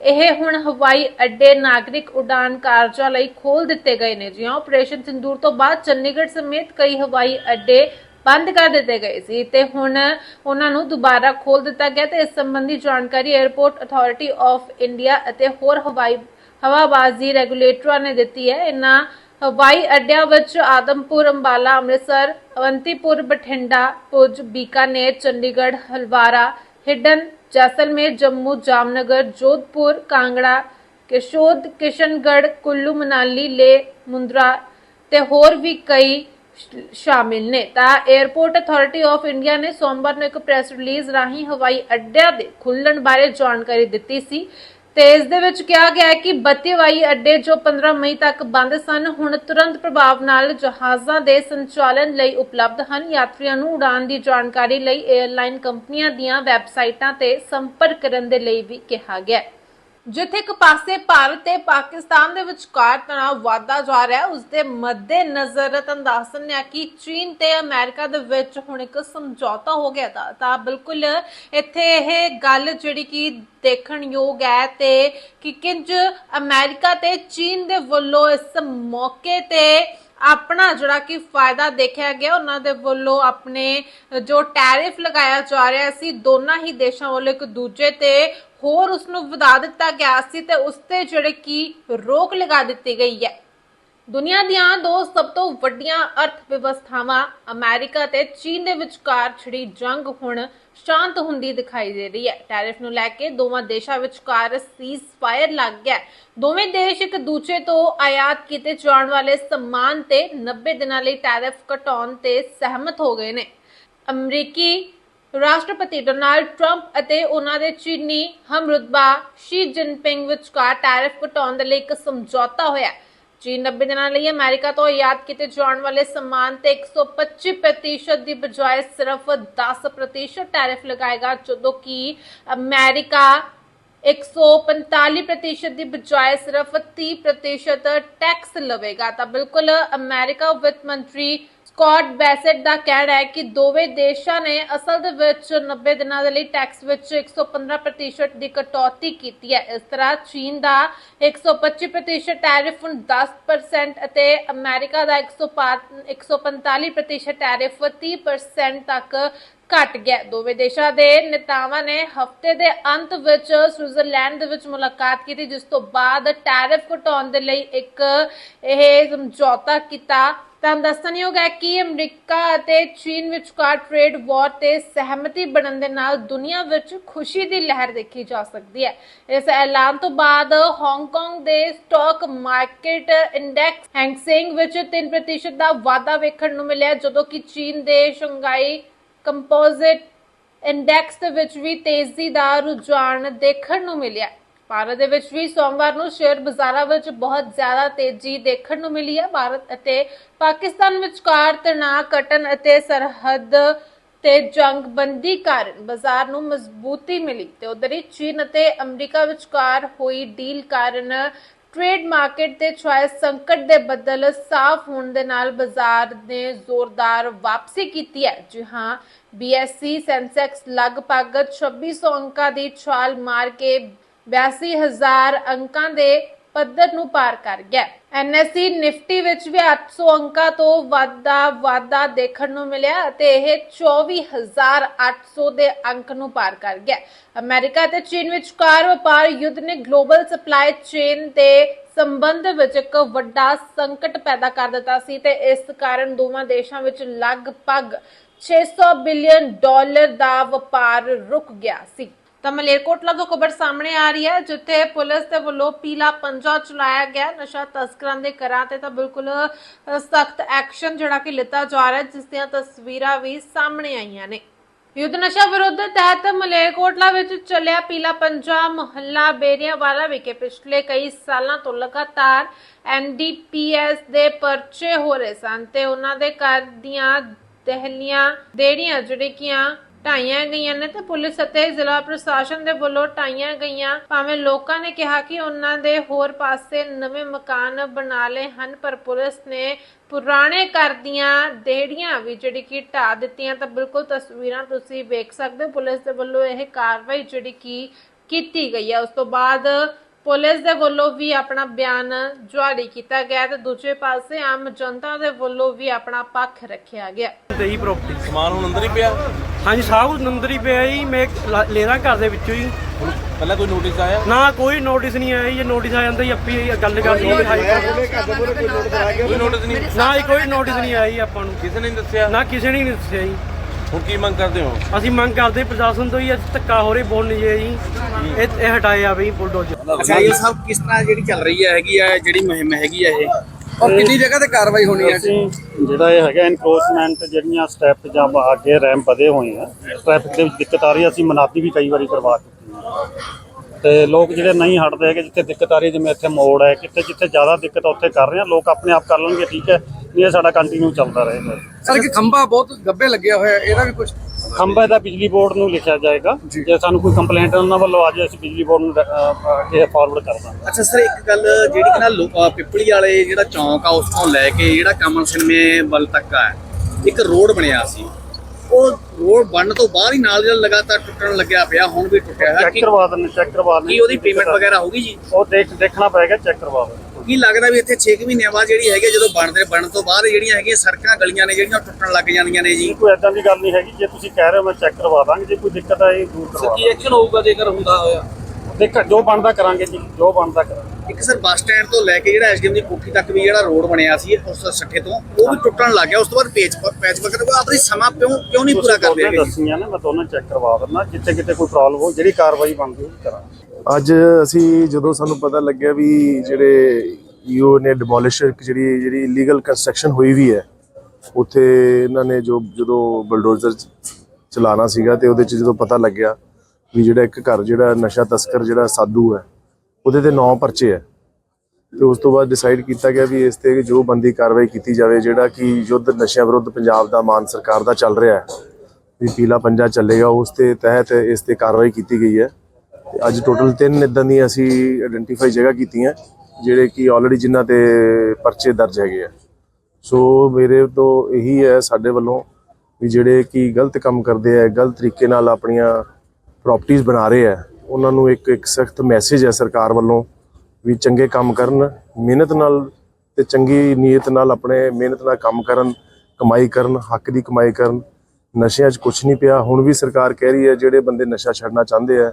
ਇਹ ਹੁਣ ਹਵਾਈ ਅੱਡੇ ਨਾਗਰਿਕ ਉਡਾਨ ਕਾਰਜਾਂ ਲਈ ਖੋਲ ਦਿੱਤੇ ਗਏ ਨੇ। ਜਿਵੇਂ ਆਪਰੇਸ਼ਨ ਸਿੰਦੂਰ ਤੋਂ ਬਾਅਦ ਚੰਡੀਗੜ੍ਹ ਸਮੇਤ ਕਈ ਹਵਾਈ ਅੱਡੇ ਬੰਦ ਕਰ ਦਿੱਤੇ ਗਏ ਸੀ ਤੇ ਹੁਣ ਉਹਨਾਂ ਨੂੰ ਦੁਬਾਰਾ ਖੋਲ ਦਿੱਤਾ ਗਿਆ ਤੇ ਇਸ ਸੰਬੰਧੀ ਜਾਣਕਾਰੀ 에ਅਰਪੋਰਟ ਅਥਾਰਟੀ ਆਫ ਇੰਡੀਆ ਅਤੇ ਹੋਰ ਹਵਾਈ ਹਵਾਬਾਜ਼ੀ ਰੈਗੂਲੇਟਰਾਂ ਨੇ ਦਿੱਤੀ ਹੈ। ਇਨ੍ਹਾਂ ਹਵਾਈ ਅੱਡਿਆਂ ਵਿੱਚ ਆਦਮਪੁਰ, ਅੰਬਾਲਾ, ਅੰਮ੍ਰਿਤਸਰ, ਅਵੰਤੀਪੁਰ, ਬਠਿੰਡਾ ਪੁਜ ਬੀਕਾਨੇਰ, ਚੰਡੀਗੜ੍ਹ, ਹਲਵਾਰਾ, ਹਿਡਨ, ਜੈਸਲਮੇਰ, ਜੰਮੂ, ਜਾਮਨਗਰ, ਜੋਧਪੁਰ, ਕਾਂਗੜਾ, ਕਿਸ਼ੋਦ, ਕਿਸ਼ਨਗੜ੍ਹ, ਕੁੱਲੂ, ਮਨਾਲੀ ਲੇ ਮੁੰਦਰਾ ਤੇ ਹੋਰ ਵੀ ਕਈ ਸ਼ਾਮਿਲ ਨੇ। ਤਾਂ 에ਅਰਪੋਰਟ ਅਥਾਰਟੀ ਆਫ ਇੰਡੀਆ ਨੇ ਸੋਮਵਾਰ ਨੂੰ ਇੱਕ ਪ੍ਰੈਸ ਰਿਲੀਜ਼ ਰਾਹੀਂ ਹਵਾਈ ਅੱਡਿਆਂ ਦੇ ਖੁੱਲਣ ਬਾਰੇ ਜਾਣਕਾਰੀ ਦਿੱਤੀ ਸੀ ਤੇ ਇਸ ਦੇ ਵਿੱਚ ਕਿਹਾ ਗਿਆ ਹੈ ਕਿ 32 ਹਵਾਈ ਅੱਡੇ ਜੋ 15 ਮਈ ਤੱਕ ਬੰਦ ਸਨ, ਹੁਣ ਤੁਰੰਤ ਪ੍ਰਭਾਵ ਨਾਲ ਜਹਾਜ਼ਾਂ ਦੇ ਸੰਚਾਲਨ ਲਈ ਉਪਲਬਧ ਹਨ। ਯਾਤਰੀਆਂ ਨੂੰ ਉਡਾਨ ਦੀ ਜਾਣਕਾਰੀ ਲਈ 에ਅਰਲਾਈਨ ਕੰਪਨੀਆਂ ਦੀਆਂ ਵੈਬਸਾਈਟਾਂ ਤੇ ਸੰਪਰਕ ਕਰਨ ਦੇ ਲਈ ਵੀ ਕਿਹਾ ਗਿਆ ਹੈ। ਜਿੱਥੇ ਇੱਕ ਪਾਸੇ ਭਾਰਤ ਤੇ ਪਾਕਿਸਤਾਨ ਦੇ ਵਿਚਕਾਰ ਤਣਾਅ ਵਧਦਾ ਜਾ ਰਿਹਾ ਹੈ ਉਸ ਦੇ ਮੱਦੇ ਨਜ਼ਰ ਤੰਦਾਸਨ ਨੇ ਕਿ ਚੀਨ ਤੇ ਅਮਰੀਕਾ ਦੇ ਵਿੱਚ ਹੁਣ ਇੱਕ ਸਮਝੌਤਾ ਹੋ ਗਿਆ ਤਾਂ ਤਾਂ ਬਿਲਕੁਲ ਇੱਥੇ ਇਹ ਗੱਲ ਜਿਹੜੀ ਕਿ ਦੇਖਣ ਯੋਗ ਹੈ ਤੇ ਕਿ ਕਿੰਜ ਅਮਰੀਕਾ ਤੇ ਚੀਨ ਦੇ ਵੱਲੋਂ ਇਸ ਮੌਕੇ ਤੇ ਆਪਣਾ ਜਿਹੜਾ ਕਿ ਫਾਇਦਾ ਦੇਖਿਆ ਗਿਆ, ਉਹਨਾਂ ਦੇ ਵੱਲੋਂ ਆਪਣੇ ਜੋ ਟੈਰਿਫ ਲਗਾਇਆ ਜਾ ਰਿਹਾ ਸੀ, ਦੋਨਾਂ ਹੀ ਦੇਸ਼ਾਂ ਵੱਲੋਂ ਇੱਕ ਦੂਜੇ ਤੇ ਹੋਰ ਉਸ ਨੂੰ ਵਧਾ ਦਿੱਤਾ ਗਿਆ ਸੀ ਤੇ ਉਸ ਤੇ ਜਿਹੜੇ ਕਿ ਰੋਕ ਲਗਾ ਦਿੱਤੀ ਗਈ ਹੈ। ਦੁਨੀਆ ਦੀਆਂ ਦੋ ਸਭ ਤੋਂ ਵੱਡੀਆਂ ਅਰਥ ਵਿਵਸਥਾਵਾਂ ਅਮਰੀਕਾ ਤੇ ਚੀਨ ਦੇ ਵਿਚਕਾਰ ਛਿੜੀ ਜੰਗ ਹੁਣ ਸ਼ਾਂਤ ਹੁੰਦੀ ਦਿਖਾਈ ਦੇ ਰਹੀ ਹੈ। ਟੈਰਿਫ ਨੂੰ ਲੈ ਕੇ ਦੋਵਾਂ ਦੇਸ਼ਾਂ ਵਿਚਕਾਰ ਸੀਜ਼ ਲੱਗ ਗਿਆ ਦੋਵੇਂ ਦੇਸ਼ ਇੱਕ ਦੂਜੇ ਤੋਂ ਆਯਾਤ ਕੀਤੇ ਜਾਣ ਵਾਲੇ ਸਮਾਨ ਤੇ 90 ਦਿਨਾਂ ਲਈ ਟੈਰਿਫ ਘਟਾਉਣ ਤੇ ਸਹਿਮਤ ਹੋ ਗਏ ਨੇ। ਅਮਰੀਕੀ ਰਾਸ਼ਟਰਪਤੀ ਡੋਨਾਲਡ ਟਰੰਪ ਅਤੇ ਉਹਨਾਂ ਦੇ ਚੀਨੀ ਹਮਰੁਤਬਾ ਸ਼ੀ ਜਿਨਪਿੰਗ ਵਿਚਕਾਰ ਟੈਰਿਫ ਘਟਾਉਣ ਦੇ ਲਈ ਇੱਕ ਸਮਝੌਤਾ ਹੋਇਆ। ਚੀਨ 90 ਦਿਨਾਂ ਲਈ ਅਮਰੀਕਾ ਤੋਂ ਆਯਾਤ ਕੀਤੇ ਜਾਣ ਵਾਲੇ ਸਮਾਨ ਤੇ 125% ਦੀ ਬਜਾਏ ਸਿਰਫ 10% ਟੈਰਿਫ ਲਗਾਏਗਾ, ਜਦੋਂ ਕਿ ਅਮਰੀਕਾ 145% ਦੀ ਬਜਾਏ ਸਿਰਫ 30% ਟੈਕਸ ਲਵੇਗਾ। ਤਾਂ ਬਿਲਕੁਲ ਅਮਰੀਕਾ ਵਿੱਤ ਮੰਤਰੀ ਸਕਾਟ ਬੈਸਟ ਦਾ ਕਹਿਣਾ ਹੈ ਕਿ ਦੋਵੇਂ ਦੇਸ਼ਾਂ ਨੇ ਅਸਲ ਦੇ ਵਿੱਚ 90 ਦਿਨਾਂ ਦੇ ਲਈ ਟੈਕਸ ਵਿੱਚ 115% ਦੀ ਕਟੌਤੀ ਕੀਤੀ ਹੈ ਇਸ ਤਰ੍ਹਾਂ ਚੀਨ ਦਾ 125% ਟੈਰਿਫ ਹੁਣ 10% ਅਤੇ ਅਮਰੀਕਾ ਦਾ 145% ਟੈਰਿਫ 30% ਤੱਕ ਘਟ ਗਿਆ ਹੈ। ਦੋਵੇਂ ਦੇਸ਼ਾਂ ਦੇ ਨੇਤਾਵਾਂ ਨੇ ਹਫ਼ਤੇ ਦੇ ਅੰਤ ਵਿੱਚ ਸਵਿਟਜ਼ਰਲੈਂਡ ਦੇ ਵਿੱਚ ਮੁਲਾਕਾਤ ਕੀਤੀ, ਜਿਸ ਤੋਂ ਬਾਅਦ ਟੈਰਿਫ ਘਟਾਉਣ ਦੇ ਲਈ ਇੱਕ ਇਹ ਸਮਝੌਤਾ ਕੀਤਾ ਤਾਂ ਦੱਸਣਯੋਗ ਹੈ ਕਿ ਅਮਰੀਕਾ ਅਤੇ ਚੀਨ ਵਿਚਕਾਰ ਟ੍ਰੇਡ ਵਾਰ ਤੇ ਸਹਿਮਤੀ ਬਣਨ ਦੇ ਨਾਲ ਦੁਨੀਆ ਵਿੱਚ ਖੁਸ਼ੀ ਦੀ ਲਹਿਰ ਦੇਖੀ ਜਾ ਸਕਦੀ ਹੈ। ਇਸ ਐਲਾਨ ਤੋਂ ਬਾਅਦ ਹਾਂਗਕਾਂਗ ਦੇ ਸਟਾਕ ਮਾਰਕੀਟ ਇੰਡੈਕਸ ਹੈਂਗਸੇਂਗ ਵਿੱਚ 3% ਦਾ ਵਾਧਾ ਵੇਖਣ ਨੂੰ ਮਿਲਿਆ, ਜਦੋਂ ਕਿ ਚੀਨ ਦੇ ਸ਼ੰਘਾਈ ਕੰਪੋਜ਼ਿਟ ਇੰਡੈਕਸ ਦੇ ਵਿੱਚ ਵੀ ਤੇਜ਼ੀ ਦਾ ਰੁਝਾਨ ਦੇਖਣ ਨੂੰ ਮਿਲਿਆ। ਭਾਰਤ ਦੇ ਵਿੱਚ ਵੀ ਸੋਮਵਾਰ ਨੂੰ ਸ਼ੇਅਰ ਬਾਜ਼ਾਰਾਂ ਵਿੱਚ ਬਹੁਤ ਜ਼ਿਆਦਾ ਤੇਜ਼ੀ ਦੇਖਣ ਨੂੰ ਮਿਲੀ ਹੈ। ਭਾਰਤ ਅਤੇ ਪਾਕਿਸਤਾਨ ਵਿਚਕਾਰ ਤਣਾਅ ਘਟਣ ਅਤੇ ਸਰਹੱਦ ਤੇ ਜੰਗਬੰਦੀ ਕਾਰਨ ਬਾਜ਼ਾਰ ਨੂੰ ਮਜ਼ਬੂਤੀ ਮਿਲੀ ਤੇ ਉਧਰ ਹੀ ਚੀਨ ਅਤੇ ਅਮਰੀਕਾ ਵਿਚਕਾਰ ਹੋਈ ਡੀਲ ਕਾਰਨ ਟ੍ਰੇਡ ਮਾਰਕੀਟ ਤੇ ਛਾਏ ਸੰਕਟ ਦੇ ਬਦਲ ਸਾਫ਼ ਹੋਣ ਦੇ ਨਾਲ ਬਾਜ਼ਾਰ ਨੇ ਜ਼ੋਰਦਾਰ ਵਾਪਸੀ ਕੀਤੀ ਹੈ। ਜੀ ਹਾਂ ਬੀਐਸਸੀ ਸੈਂਸੈਕਸ ਲਗਭਗ 2600 ਅੰਕਾਂ ਦੀ ਛਾਲ ਮਾਰ ਕੇ 82000 ਅੰਕਾਂ ਦੇ ਪੱਧਰ ਨੂੰ ਪਾਰ ਕਰ ਗਿਆ। ਐਨਐਸਸੀ ਨਿਫਟੀ ਵਿੱਚ ਵੀ 800 ਅੰਕਾਂ ਤੋਂ ਵਾਧਾ ਵਾਧਾ ਦੇਖਣ ਨੂੰ ਮਿਲਿਆ ਅਤੇ ਇਹ 24800 ਦੇ ਅੰਕ ਨੂੰ ਪਾਰ ਕਰ ਗਿਆ। ਅਮਰੀਕਾ ਤੇ ਚੀਨ ਵਿਚਕਾਰ ਵਪਾਰ, ਯੁੱਧ ਨੇ ਗਲੋਬਲ ਸਪਲਾਈ ਚੇਨ ਦੇ ਸੰਬੰਧ ਵਿੱਚ ਇੱਕ ਵੱਡਾ ਸੰਕਟ ਪੈਦਾ ਕਰ ਦਿੱਤਾ ਸੀ ਤੇ ਇਸ ਕਾਰਨ ਦੋਵਾਂ ਦੇਸ਼ਾਂ ਵਿੱਚ ਲਗਭਗ 600 ਬਿਲੀਅਨ ਡਾਲਰ ਦਾ ਵਪਾਰ ਰੁਕ ਗਿਆ ਸੀ। ਤਾਂ ਮਲੇਰਕੋਟਲਾ ਤੋਂ ਖਬਰ ਸਾਹਮਣੇ ਆ ਰਹੀ ਹੈ, ਜਿੱਥੇ ਪੁਲਿਸ ਦੇ ਵੱਲੋਂ ਪੀਲਾ ਪੰਜਾ ਚਲਾਇਆ ਗਿਆ, ਨਸ਼ਾ ਤਸਕਰਾਂ ਦੇ ਘਰਾਂ ਤੇ ਤਾਂ ਬਿਲਕੁਲ ਸਖਤ ਐਕਸ਼ਨ ਜਿਹੜਾ ਕਿ ਲਿੱਤਾ ਜਾ ਰਿਹਾ ਜਿਸ ਦੀਆਂ ਤਸਵੀਰਾਂ ਵੀ ਸਾਹਮਣੇ ਆਈਆਂ ਨੇ। ਯੁੱਧ ਨਸ਼ਾ ਵਿਰੋਧ ਦੇ ਤਹਿਤ ਮਲੇਰਕੋਟਲਾ ਵਿੱਚ ਚੱਲਿਆ ਪੀਲਾ ਪੰਜਾ ਮੁਹੱਲਾ ਬੇਰੀਆਂਵਾਲਾ ਵਿਖੇ ਪਿਛਲੇ ਕਈ ਸਾਲਾਂ ਤੋਂ ਲਗਾਤਾਰ ਐਨਡੀਪੀਐਸ ਦੇ ਪਰਚੇ ਹੋ ਰਹੇ ਸਨ ਤੇ ਉਹਨਾਂ ਦੇ ਘਰ ਦੀਆਂ ਦਹਲੀਆਂ ਦੇੜੀਆਂ ਜਿਹੜੇ ਕੀਆਂ ਢਾਈਆਂ ਗਈਆਂ ਨੇ ਤੇ ਪੁਲਿਸ ਅਤੇ ਜ਼ਿਲ੍ਹਾ ਪ੍ਰਸ਼ਾਸਨ ਦੇ ਵੱਲੋਂ ਢਾਈਆਂ ਗਈਆਂ। ਭਾਵੇਂ ਲੋਕਾਂ ਨੇ ਕਿਹਾ ਕਿ ਉਹਨਾਂ ਦੇ ਹੋਰ ਪਾਸੇ ਨਵੇਂ ਮਕਾਨ ਬਣਾ ਲਏ ਹਨ, ਪਰ ਪੁਲਿਸ ਨੇ ਪੁਰਾਣੇ ਘਰ ਦੀਆਂ ਦੇੜੀਆਂ ਵੀ ਜਿਹੜੀ ਕਿ ਢਾ ਦਿੱਤੀਆਂ। ਤਾਂ ਬਿਲਕੁਲ ਤਸਵੀਰਾਂ ਤੁਸੀਂ ਵੇਖ ਸਕਦੇ ਹੋ। ਪੁਲਿਸ ਦੇ ਵੱਲੋਂ ਇਹ ਕਾਰਵਾਈ ਜਿਹੜੀ ਕਿ ਕੀਤੀ ਗਈ ਹੈ। ਉਸ ਤੋਂ ਬਾਅਦ ਪੁਲਿਸ ਦੇ ਵੱਲੋਂ ਵੀ ਆਪਣਾ ਬਿਆਨ ਜਾਰੀ ਕੀਤਾ ਗਿਆ ਤੇ ਦੂਜੇ ਪਾਸੇ ਆਮ ਜਨਤਾ ਦੇ ਵੱਲੋਂ ਵੀ ਆਪਣਾ ਪੱਖ ਰੱਖਿਆ ਗਿਆ। ਦੇਈ ਪ੍ਰੋਪਰਟੀ ਸਮਾਨ ਹੁਣ ਅੰਦਰ ਹੀ ਪਿਆ? ਹਾਂਜੀ ਕੁਝ ਅੰਦਰ ਹੀ ਪਿਆ ਜੀ। ਮੈਂ ਲ- ਲੈਣਾ ਘਰ ਦੇ ਵਿੱਚੋਂ ਹੀ ਹੁਣ ਪਹਿਲਾਂ ਕੋਈ ਨੋਟਿਸ ਆਇਆ? ਨਾ ਕੋਈ ਨੋਟਿਸ ਨਹੀਂ ਆਇਆ ਜੀ, ਜੇ ਨੋਟਿਸ ਆ ਜਾਂਦਾ ਜੀ ਆਪੀ ਇਹ ਗੱਲ ਕਰ ਲਈਏ ਹਾਈ ਕੋਰਟ ਕੋਈ ਨੋਟਿਸ ਨਹੀਂ? ਨਾ ਜੀ ਕੋਈ ਨੋਟਿਸ ਨਹੀਂ ਆਇਆ ਜੀ ਆਪਾਂ ਨੂੰ। ਕਿਸੇ ਨੇ ਨਹੀਂ ਦੱਸਿਆ? ਨਾ ਕਿਸੇ ਨੇ ਨਹੀਂ ਦੱਸਿਆ ਜੀ। ਹੁਣ ਕੀ ਮੰਗ ਕਰਦੇ ਹੋ? ਅਸੀਂ ਮੰਗ ਕਰਦੇ ਪ੍ਰਸ਼ਾਸਨ ਤੋਂ ਹੀ ਅੱਜ ਧੱਕਾ ਹੋ ਰਹੀ ਬੋਲ ਨਹੀਂ ਜੀ। ਇਹ ਇਹ ਹਟਾਏ ਆ ਬਈ ਬੁਲਡੋਜ਼ਰ। ਅੱਛਾ ਇਹ ਸਭ ਕਿਸ ਤਰ੍ਹਾਂ ਜਿਹੜੀ ਚੱਲ ਰਹੀ ਹੈ ਹੈਗੀ ਹੈ ਜਿਹੜੀ ਮੁਹਿੰਮ ਹੈਗੀ ਹੈ ਇਹ? ਔਰ ਕਿੰਨੀ ਜਗ੍ਹਾ ਤੇ ਕਾਰਵਾਈ ਹੋਣੀ ਹੈ ਜਿਹੜਾ ਇਹ ਹੈਗਾ ਐਨਕਰੋਚਮੈਂਟ ਜਿਹੜੀਆਂ ਸਟੈਪ ਜਾਂ ਅੱਗੇ ਰੈਂਪ ਵਧੇ ਹੋਏ ਆ ਟ੍ਰੈਫਿਕ ਦੇ ਵਿੱਚ ਦਿੱਕਤ ਆ ਰਹੀ ਹੈ ਅਸੀਂ ਮਨਾਤੀ ਵੀ ਕਈ ਵਾਰੀ ਕਰਵਾ ਚੁੱਕੇ ਹਾਂ। ਤੇ ਲੋਕ ਜਿਹੜੇ ਨਹੀਂ ਹਟਦੇ ਹੈਗੇ ਜਿੱਥੇ ਦਿੱਕਤ ਆ ਰਹੀ ਜਿਵੇਂ ਇੱਥੇ ਮੋੜ ਹੈ ਕਿਤੇ ਜਿੱਥੇ ਜ਼ਿਆਦਾ ਦਿੱਕਤ ਆ ਉੱਥੇ ਕਰ ਰਹੇ ਆ। ਲੋਕ ਆਪਣੇ ਆਪ ਕਰ ਲੈਣਗੇ ਠੀਕ ਹੈ। ਨਹੀਂ ਇਹ ਸਾਡਾ ਕੰਟੀਨਿਊ ਚੱਲਦਾ ਰਹੇਗਾ ਸਰ। ਕਿ ਖੰਭਾ ਬਹੁਤ ਗੱਬੇ ਲੱਗਿਆ ਹੋਇਆ ਇਹਦਾ ਵੀ ਕੁਝ ਖੰਭਾ ਦਾ ਬਿਜਲੀ ਬੋਰਡ ਨੂੰ ਲਿਖਿਆ ਜਾਏਗਾ। ਜੇ। ਸਾਨੂੰ ਕੋਈ ਕੰਪਲੇਂਟ ਉਹਨਾਂ ਵੱਲੋਂ ਆ ਜਾਏ ਅਸੀਂ ਬਿਜਲੀ ਬੋਰਡ ਨੂੰ ਇਹ ਫਾਰਵਰਡ ਕਰ ਦਾਂਗੇ। ਅੱਛਾ ਸਰ ਇੱਕ ਗੱਲ ਜਿਹੜੀ ਕਿ ਨਾ ਪਿੱਪਲੀ ਵਾਲੇ ਜਿਹੜਾ ਚੌਂਕ ਆ ਉਸ ਤੋਂ ਲੈ ਕੇ ਜਿਹੜਾ ਕਮਲ ਸਿਨਮੇ ਵੱਲ ਤੱਕ ਆ ਇੱਕ ਰੋਡ ਬਣਿਆ ਸੀ। ਉਹ ਰੋਡ ਬਣਨ ਤੋਂ ਬਾਅਦ ਹੀ ਨਾਲ ਜਿਹੜਾ ਲਗਾਤਾਰ ਟੁੱਟਣ ਲੱਗਿਆ ਪਿਆ ਹੁਣ ਵੀ ਟੁੱਟਿਆ ਹੈ। ਚੈੱਕ ਕੀ ਕਰਵਾ ਦਿੰਦੇ ਚੈੱਕ ਕਰਵਾ ਦਿੰਦੇ। ਕੀ ਉਹਦੀ ਪੇਮੈਂਟ ਵਗੈਰਾ ਹੋਗੀ ਜੀ? ਉਹ ਦੇਖ ਦੇਖਣਾ ਪਏਗਾ ਚੈੱਕ ਕਰਵਾ ਦਿੰਦੇ। ਕੀ ਲੱਗਦਾ ਵੀ ਇੱਥੇ 6 ਮਹੀਨਿਆਂ ਬਾਅਦ ਜਿਹੜੀ ਹੈਗੀ ਜਦੋਂ ਬਣਦੇ ਬਣਨ ਤੋਂ ਬਾਅਦ ਜਿਹੜੀਆਂ ਹੈਗੀਆਂ ਸੜਕਾਂ ਗਲੀਆਂ ਨੇ ਜਿਹੜੀਆਂ ਟੁੱਟਣ ਲੱਗ ਜਾਂਦੀਆਂ ਨੇ ਜੀ? ਕੋਈ ਐਦਾਂ ਦੀ ਗੱਲ ਨਹੀਂ ਹੈਗੀ। ਜੇ ਤੁਸੀਂ ਕਹਿ ਰਹੇ ਹੋ ਮੈਂ ਚੈੱਕ ਕਰਵਾ ਦਾਂਗੇ। ਜੇ ਕੋਈ ਦਿੱਕਤ ਆਏ ਦੂਰ ਕਰਵਾ ਕੀ ਐਕਸ਼ਨ ਹੋਊਗਾ ਜੇਕਰ ਹੁੰਦਾ ਹੋਇਆ? ਦੇਖ ਜੋ ਬਣਦਾ ਕਰਾਂਗੇ ਜੀ ਜੋ ਬਣਦਾ ਕਰਾਂਗੇ। ਇੱਕ ਸਰ ਬੱਸ ਸਟੈਂਡ ਤੋਂ ਲੈ ਕੇ ਜਿਹੜਾ ਐਸਡੀਐਮ ਦੀ ਕੋਠੀ ਤੱਕ ਵੀ ਜਿਹੜਾ ਰੋਡ ਬਣਿਆ ਸੀ ਉਸ ਸੱਠੇ ਤੋਂ ਉਹ ਵੀ ਟੁੱਟਣ ਲੱਗ ਗਿਆ ਉਸ ਤੋਂ ਬਾਅਦ ਪੇਚ ਪੈਚ ਵਗੈਰਾ ਉਹ ਆਪਣੀ ਸਮਾਂ ਕਿਉਂ ਕਿਉਂ ਨਹੀਂ ਪੂਰਾ ਕਰਦੇ ਹੈਗੇ? ਦੱਸੀਆਂ ਨੇ ਮੈਂ ਦੋਨੋਂ ਚੈੱਕ ਕਰਵਾ ਦਿੰਦਾ ਜਿੱਥੇ ਕਿਤੇ ਕੋਈ ਪ੍ਰੋਬਲਮ ਹੋ ਜਿਹੜੀ ਕਾਰਵਾਈ ਬਣਦੀ ਉਹ ਕਰਾਂਗੇ। ਅੱਜ ਅਸੀਂ ਜਦੋਂ ਸਾਨੂੰ ਪਤਾ ਲੱਗਿਆ ਵੀ ਜਿਹੜੇ ਈਓ ਨੇ ਡਿਮੋਲਿਸ਼ ਜਿਹੜੀ ਜਿਹੜੀ ਇਲੀਗਲ ਕੰਸਟਰਕਸ਼ਨ ਹੋਈ ਵੀ ਹੈ ਉੱਥੇ ਇਹਨਾਂ ਨੇ ਜੋ ਜਦੋਂ ਬਲਡੋਜ਼ਰ ਚਲਾਣਾ ਸੀਗਾ ਤੇ ਉਹਦੇ ਚ ਜਦੋਂ ਪਤਾ ਲੱਗਿਆ ਵੀ ਜਿਹੜਾ ਇੱਕ ਘਰ ਜਿਹੜਾ ਨਸ਼ਾ ਤਸਕਰ ਜਿਹੜਾ ਸਾਧੂ ਹੈ ਉਹਦੇ ਤੇ ਨੌ ਪਰਚੇ ਹੈ ਤੇ ਉਸ ਤੋਂ ਬਾਅਦ ਡਿਸਾਈਡ ਕੀਤਾ ਗਿਆ ਵੀ ਇਸ ਤੇ ਜੋ ਬੰਦੀ ਕਾਰਵਾਈ ਕੀਤੀ ਜਾਵੇ, ਜਿਹੜਾ ਕਿ ਯੁੱਧ ਨਸ਼ਿਆਂ ਵਿਰੁੱਧ ਪੰਜਾਬ ਦਾ ਮਾਨ ਸਰਕਾਰ ਦਾ ਚੱਲ ਰਿਹਾ ਹੈ, ਵੀ ਪੀਲਾ ਪੰਜਾ ਚੱਲੇਗਾ, ਉਸ ਦੇ ਤਹਿਤ ਇਸ ਤੇ ਕਾਰਵਾਈ ਕੀਤੀ ਗਈ ਹੈ। ਤੇ ਅੱਜ ਟੋਟਲ ਤਿੰਨ ਇਦਾਂ ਦੀਆਂ ਅਸੀਂ ਆਇਡੈਂਟੀਫਾਈ ਜਗ੍ਹਾ ਕੀਤੀਆਂ, ਜਿਹੜੇ ਕਿ ਆਲਰੇਡੀ ਜਿਨ੍ਹਾਂ ਤੇ ਪਰਚੇ ਦਰਜ ਹੈਗੇ ਆ। ਸੋ ਮੇਰੇ ਤੋਂ ਇਹੀ ਹੈ ਸਾਡੇ ਵੱਲੋਂ ਵੀ ਜਿਹੜੇ ਕਿ ਗਲਤ ਕੰਮ ਕਰਦੇ ਆ, ਗਲਤ ਤਰੀਕੇ ਨਾਲ ਆਪਣੀਆਂ ਪ੍ਰਾਪਰਟੀਆਂ ਬਣਾ ਰਹੇ ਆ ਉਹਨਾਂ ਨੂੰ ਇੱਕ ਇੱਕ ਸਖਤ ਮੈਸੇਜ ਹੈ ਸਰਕਾਰ ਵੱਲੋਂ ਵੀ ਚੰਗੇ ਕੰਮ ਕਰਨ, ਮਿਹਨਤ ਨਾਲ ਤੇ ਚੰਗੀ ਨੀਅਤ ਨਾਲ ਆਪਣੇ ਮਿਹਨਤ ਨਾਲ ਕੰਮ ਕਰਨ, ਕਮਾਈ ਕਰਨ, ਹੱਕ ਦੀ ਕਮਾਈ ਕਰਨ। ਨਸ਼ਿਆਂ 'ਚ ਕੁਝ ਨਹੀਂ ਪਿਆ। ਹੁਣ ਵੀ ਸਰਕਾਰ ਕਹਿ ਰਹੀ ਹੈ, ਜਿਹੜੇ ਬੰਦੇ ਨਸ਼ਾ ਛੱਡਣਾ ਚਾਹੁੰਦੇ ਆ,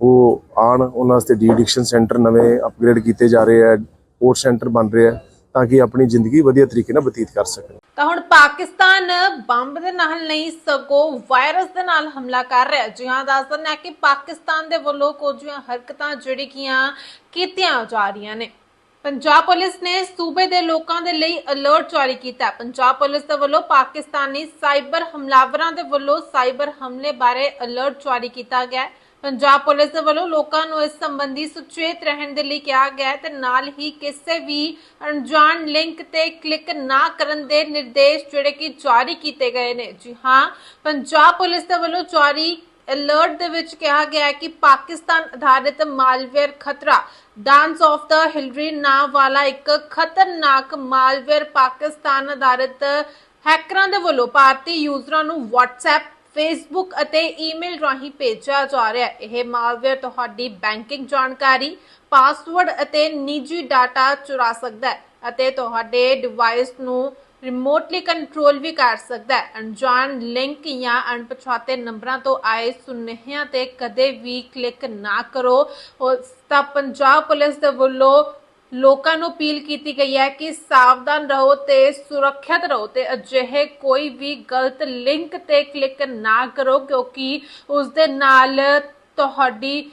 ਉਹ ਆਣ ਉਹਨਾਂ ਵਾਸਤੇ ਡੀ ਐਡਿਕਸ਼ਨ ਸੈਂਟਰ ਨਵੇਂ ਅਪਗ੍ਰੇਡ ਕੀਤੇ ਜਾ ਰਹੇ ਆ ਸਪੋਰਟ ਸੈਂਟਰ ਬਣ ਰਹੇ ਆ, ਤਾਂ ਕਿ ਆਪਣੀ ਜ਼ਿੰਦਗੀ ਵਧੀਆ ਤਰੀਕੇ ਨਾਲ ਬਤੀਤ ਕਰ ਸਕਣ। ਤਾਂ ਹੁਣ ਪਾਕਿਸਤਾਨ ਬੰਬ ਦੇ ਨਾਲ ਨਹੀਂ, ਸਗੋਂ ਵਾਇਰਸ ਦੇ ਨਾਲ ਹਮਲਾ ਕਰ ਰਿਹਾ ਜੀ ਹਾਂ, ਦੱਸ ਦਿੰਦੇ ਕਿ ਪਾਕਿਸਤਾਨ ਦੇ ਵੱਲੋਂ ਕੁਝ ਹਰਕਤਾਂ ਜਿਹੜੀਆਂ ਕੀਤੀਆਂ ਜਾ ਰਹੀਆਂ ਨੇ। ਪੰਜਾਬ ਪੁਲਿਸ ਨੇ ਸੂਬੇ ਦੇ ਲੋਕਾਂ ਦੇ ਲਈ ਅਲਰਟ ਜਾਰੀ ਕੀਤਾ ਪੰਜਾਬ ਪੁਲਿਸ ਦੇ ਵੱਲੋਂ ਪਾਕਿਸਤਾਨੀ ਸਾਈਬਰ ਹਮਲਾਵਰਾਂ ਦੇ ਵੱਲੋਂ ਸਾਈਬਰ ਹਮਲੇ ਬਾਰੇ ਅਲਰਟ ਜਾਰੀ ਕੀਤਾ ਗਿਆ ਹੈ। ਪੰਜਾਬ ਪੁਲਿਸ ਦੇ ਵੱਲੋਂ ਲੋਕਾਂ ਨੂੰ ਇਸ ਸੰਬੰਧੀ ਸੁਚੇਤ ਰਹਿਣ ਦੇ ਲਈ ਕਿਹਾ ਗਿਆ ਤੇ ਨਾਲ ਹੀ ਕਿਸੇ ਵੀ ਅਣਜਾਣ ਲਿੰਕ ਤੇ ਕਲਿੱਕ ਨਾ ਕਰਨ ਦੇ ਨਿਰਦੇਸ਼ ਜਿਹੜੇ ਕਿ ਜਾਰੀ ਕੀਤੇ ਗਏ ਨੇ। ਜੀ ਹਾਂ, ਪੰਜਾਬ ਪੁਲਿਸ ਦੇ ਵੱਲੋਂ ਜਾਰੀ ਅਲਰਟ ਦੇ ਵਿੱਚ ਕਿਹਾ ਗਿਆ ਹੈ ਕਿ ਪਾਕਿਸਤਾਨ ਆਧਾਰਿਤ ਮਾਲਵੇਅਰ ਖਤਰਾ ਡਾਂਸ ਆਫ ਦਾ ਹਿਲਰੀ ਨਾਮ ਵਾਲਾ ਇੱਕ ਖਤਰਨਾਕ ਮਾਲਵੇਅਰ ਪਾਕਿਸਤਾਨ ਆਧਾਰਿਤ ਹੈਕਰਾਂ ਦੇ ਵੱਲੋਂ ਭਾਰਤੀ ਯੂਜ਼ਰਾਂ ਨੂੰ WhatsApp ਫੇਸਬੁੱਕ ਅਤੇ ਈਮੇਲ ਰਾਹੀਂ ਭੇਜਿਆ ਜਾ ਰਿਹਾ ਹੈ। ਇਹ ਮਾਲਵੇਅਰ ਤੁਹਾਡੀ ਬੈਂਕਿੰਗ ਜਾਣਕਾਰੀ ਪਾਸਵਰਡ ਅਤੇ ਨਿੱਜੀ ਡਾਟਾ ਚੁਰਾ ਸਕਦਾ ਹੈ ਅਤੇ ਤੁਹਾਡੇ ਡਿਵਾਈਸ ਨੂੰ ਰਿਮੋਟਲੀ ਕੰਟਰੋਲ ਵੀ ਕਰ ਸਕਦਾ ਹੈ। ਅਣਜਾਣ ਲਿੰਕ ਜਾਂ ਅਣਪਛਾਤੇ ਨੰਬਰਾਂ ਤੋਂ ਆਏ ਸੁਨੇਹਿਆਂ ਤੇ ਕਦੇ ਵੀ ਕਲਿੱਕ ਨਾ ਕਰੋ। ਉਸ ਦਾ ਪੰਜਾਬ ਪੁਲਿਸ ਦੇ ਵੱਲੋਂ ਲੋਕਾਂ ਨੂੰ ਅਪੀਲ ਕੀਤੀ ਗਈ ਹੈ ਕਿ ਸਾਵਧਾਨ ਰਹੋ ਤੇ ਸੁਰੱਖਿਅਤ ਰਹੋ ਤੇ ਅਜਿਹੇ ਕੋਈ ਵੀ ਗਲਤ ਲਿੰਕ ਤੇ ਕਲਿੱਕ ਨਾ ਕਰੋ, ਕਿਉਂਕਿ ਉਸ ਦੇ ਨਾਲ ਤੁਹਾਡੀ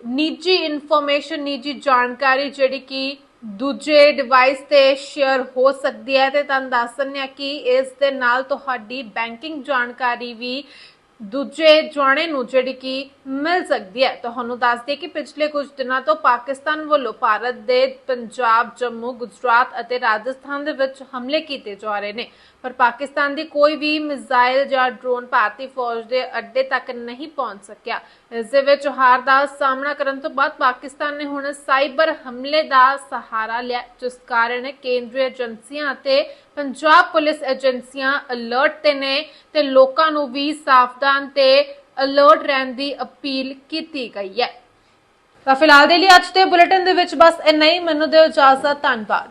ਨਿੱਜੀ ਇਨਫੋਰਮੇਸ਼ਨ, ਨਿੱਜੀ ਜਾਣਕਾਰੀ ਜਿਹੜੀ ਕਿ ਦੂਜੇ ਡਿਵਾਈਸ ਤੇ ਸ਼ੇਅਰ ਹੋ ਸਕਦੀ ਹੈ। ਤੇ ਤੁਹਾਨੂੰ ਦੱਸ ਦਿੰਦੇ ਹਾਂ ਕਿ ਇਸ ਦੇ ਨਾਲ ਤੁਹਾਡੀ ਬੈਂਕਿੰਗ ਜਾਣਕਾਰੀ ਵੀ ਦੂਜੇ ਜਾਣੇ ਨੂੰ ਜਿਹੜੀ ਕਿ ਮਿਲ ਸਕਦੀ ਹੈ। ਤੁਹਾਨੂੰ ਦੱਸ ਦਈਏ ਕਿ ਪਿਛਲੇ ਕੁਝ ਦਿਨਾਂ ਤੋਂ ਪਾਕਿਸਤਾਨ ਵੱਲੋਂ ਭਾਰਤ ਦੇ ਪੰਜਾਬ, ਜੰਮੂ, ਗੁਜਰਾਤ ਅਤੇ ਰਾਜਸਥਾਨ ਦੇ ਵਿੱਚ ਹਮਲੇ ਕੀਤੇ ਜਾ ਰਹੇ ਨੇ। ਪਰ ਪਾਕਿਸਤਾਨ ਦੀ ਕੋਈ ਵੀ ਮਿਜ਼ਾਈਲ ਜਾਂ ਡਰੋਨ ਭਾਰਤੀ ਫੌਜ ਦੇ ਅੱਡੇ ਤੱਕ ਨਹੀਂ ਪਹੁੰਚ ਸਕਿਆ। ਇਸ ਦੇ ਵਿੱਚ ਹਾਰ ਦਾ ਸਾਹਮਣਾ ਕਰਨ ਤੋਂ ਬਾਅਦ ਪਾਕਿਸਤਾਨ ਨੇ ਹੁਣ ਸਾਈਬਰ ਹਮਲੇ ਦਾ ਸਹਾਰਾ ਲਿਆ, ਜਿਸ ਕਾਰਨ ਕੇਂਦਰੀ ਏਜੰਸੀਆਂ ਅਤੇ ਪੰਜਾਬ ਪੁਲਿਸ ਏਜੰਸੀਆਂ ਅਲਰਟ ਤੇ ਨੇ ਤੇ ਲੋਕਾਂ ਨੂੰ ਵੀ ਸਾਵਧਾਨ ਤੇ ਅਲਰਟ ਰਹਿਣ ਦੀ ਅਪੀਲ ਕੀਤੀ ਗਈ ਹੈ। ਤਾਂ ਫਿਲਹਾਲ ਦੇ ਲਈ ਅੱਜ ਦੇ ਬੁਲੇਟਿਨ ਦੇ ਵਿੱਚ ਬਸ ਇੰਨਾ ਹੀ। ਮੈਨੂੰ ਦਿਓ ਇਜਾਜ਼ਤ, ਧੰਨਵਾਦ।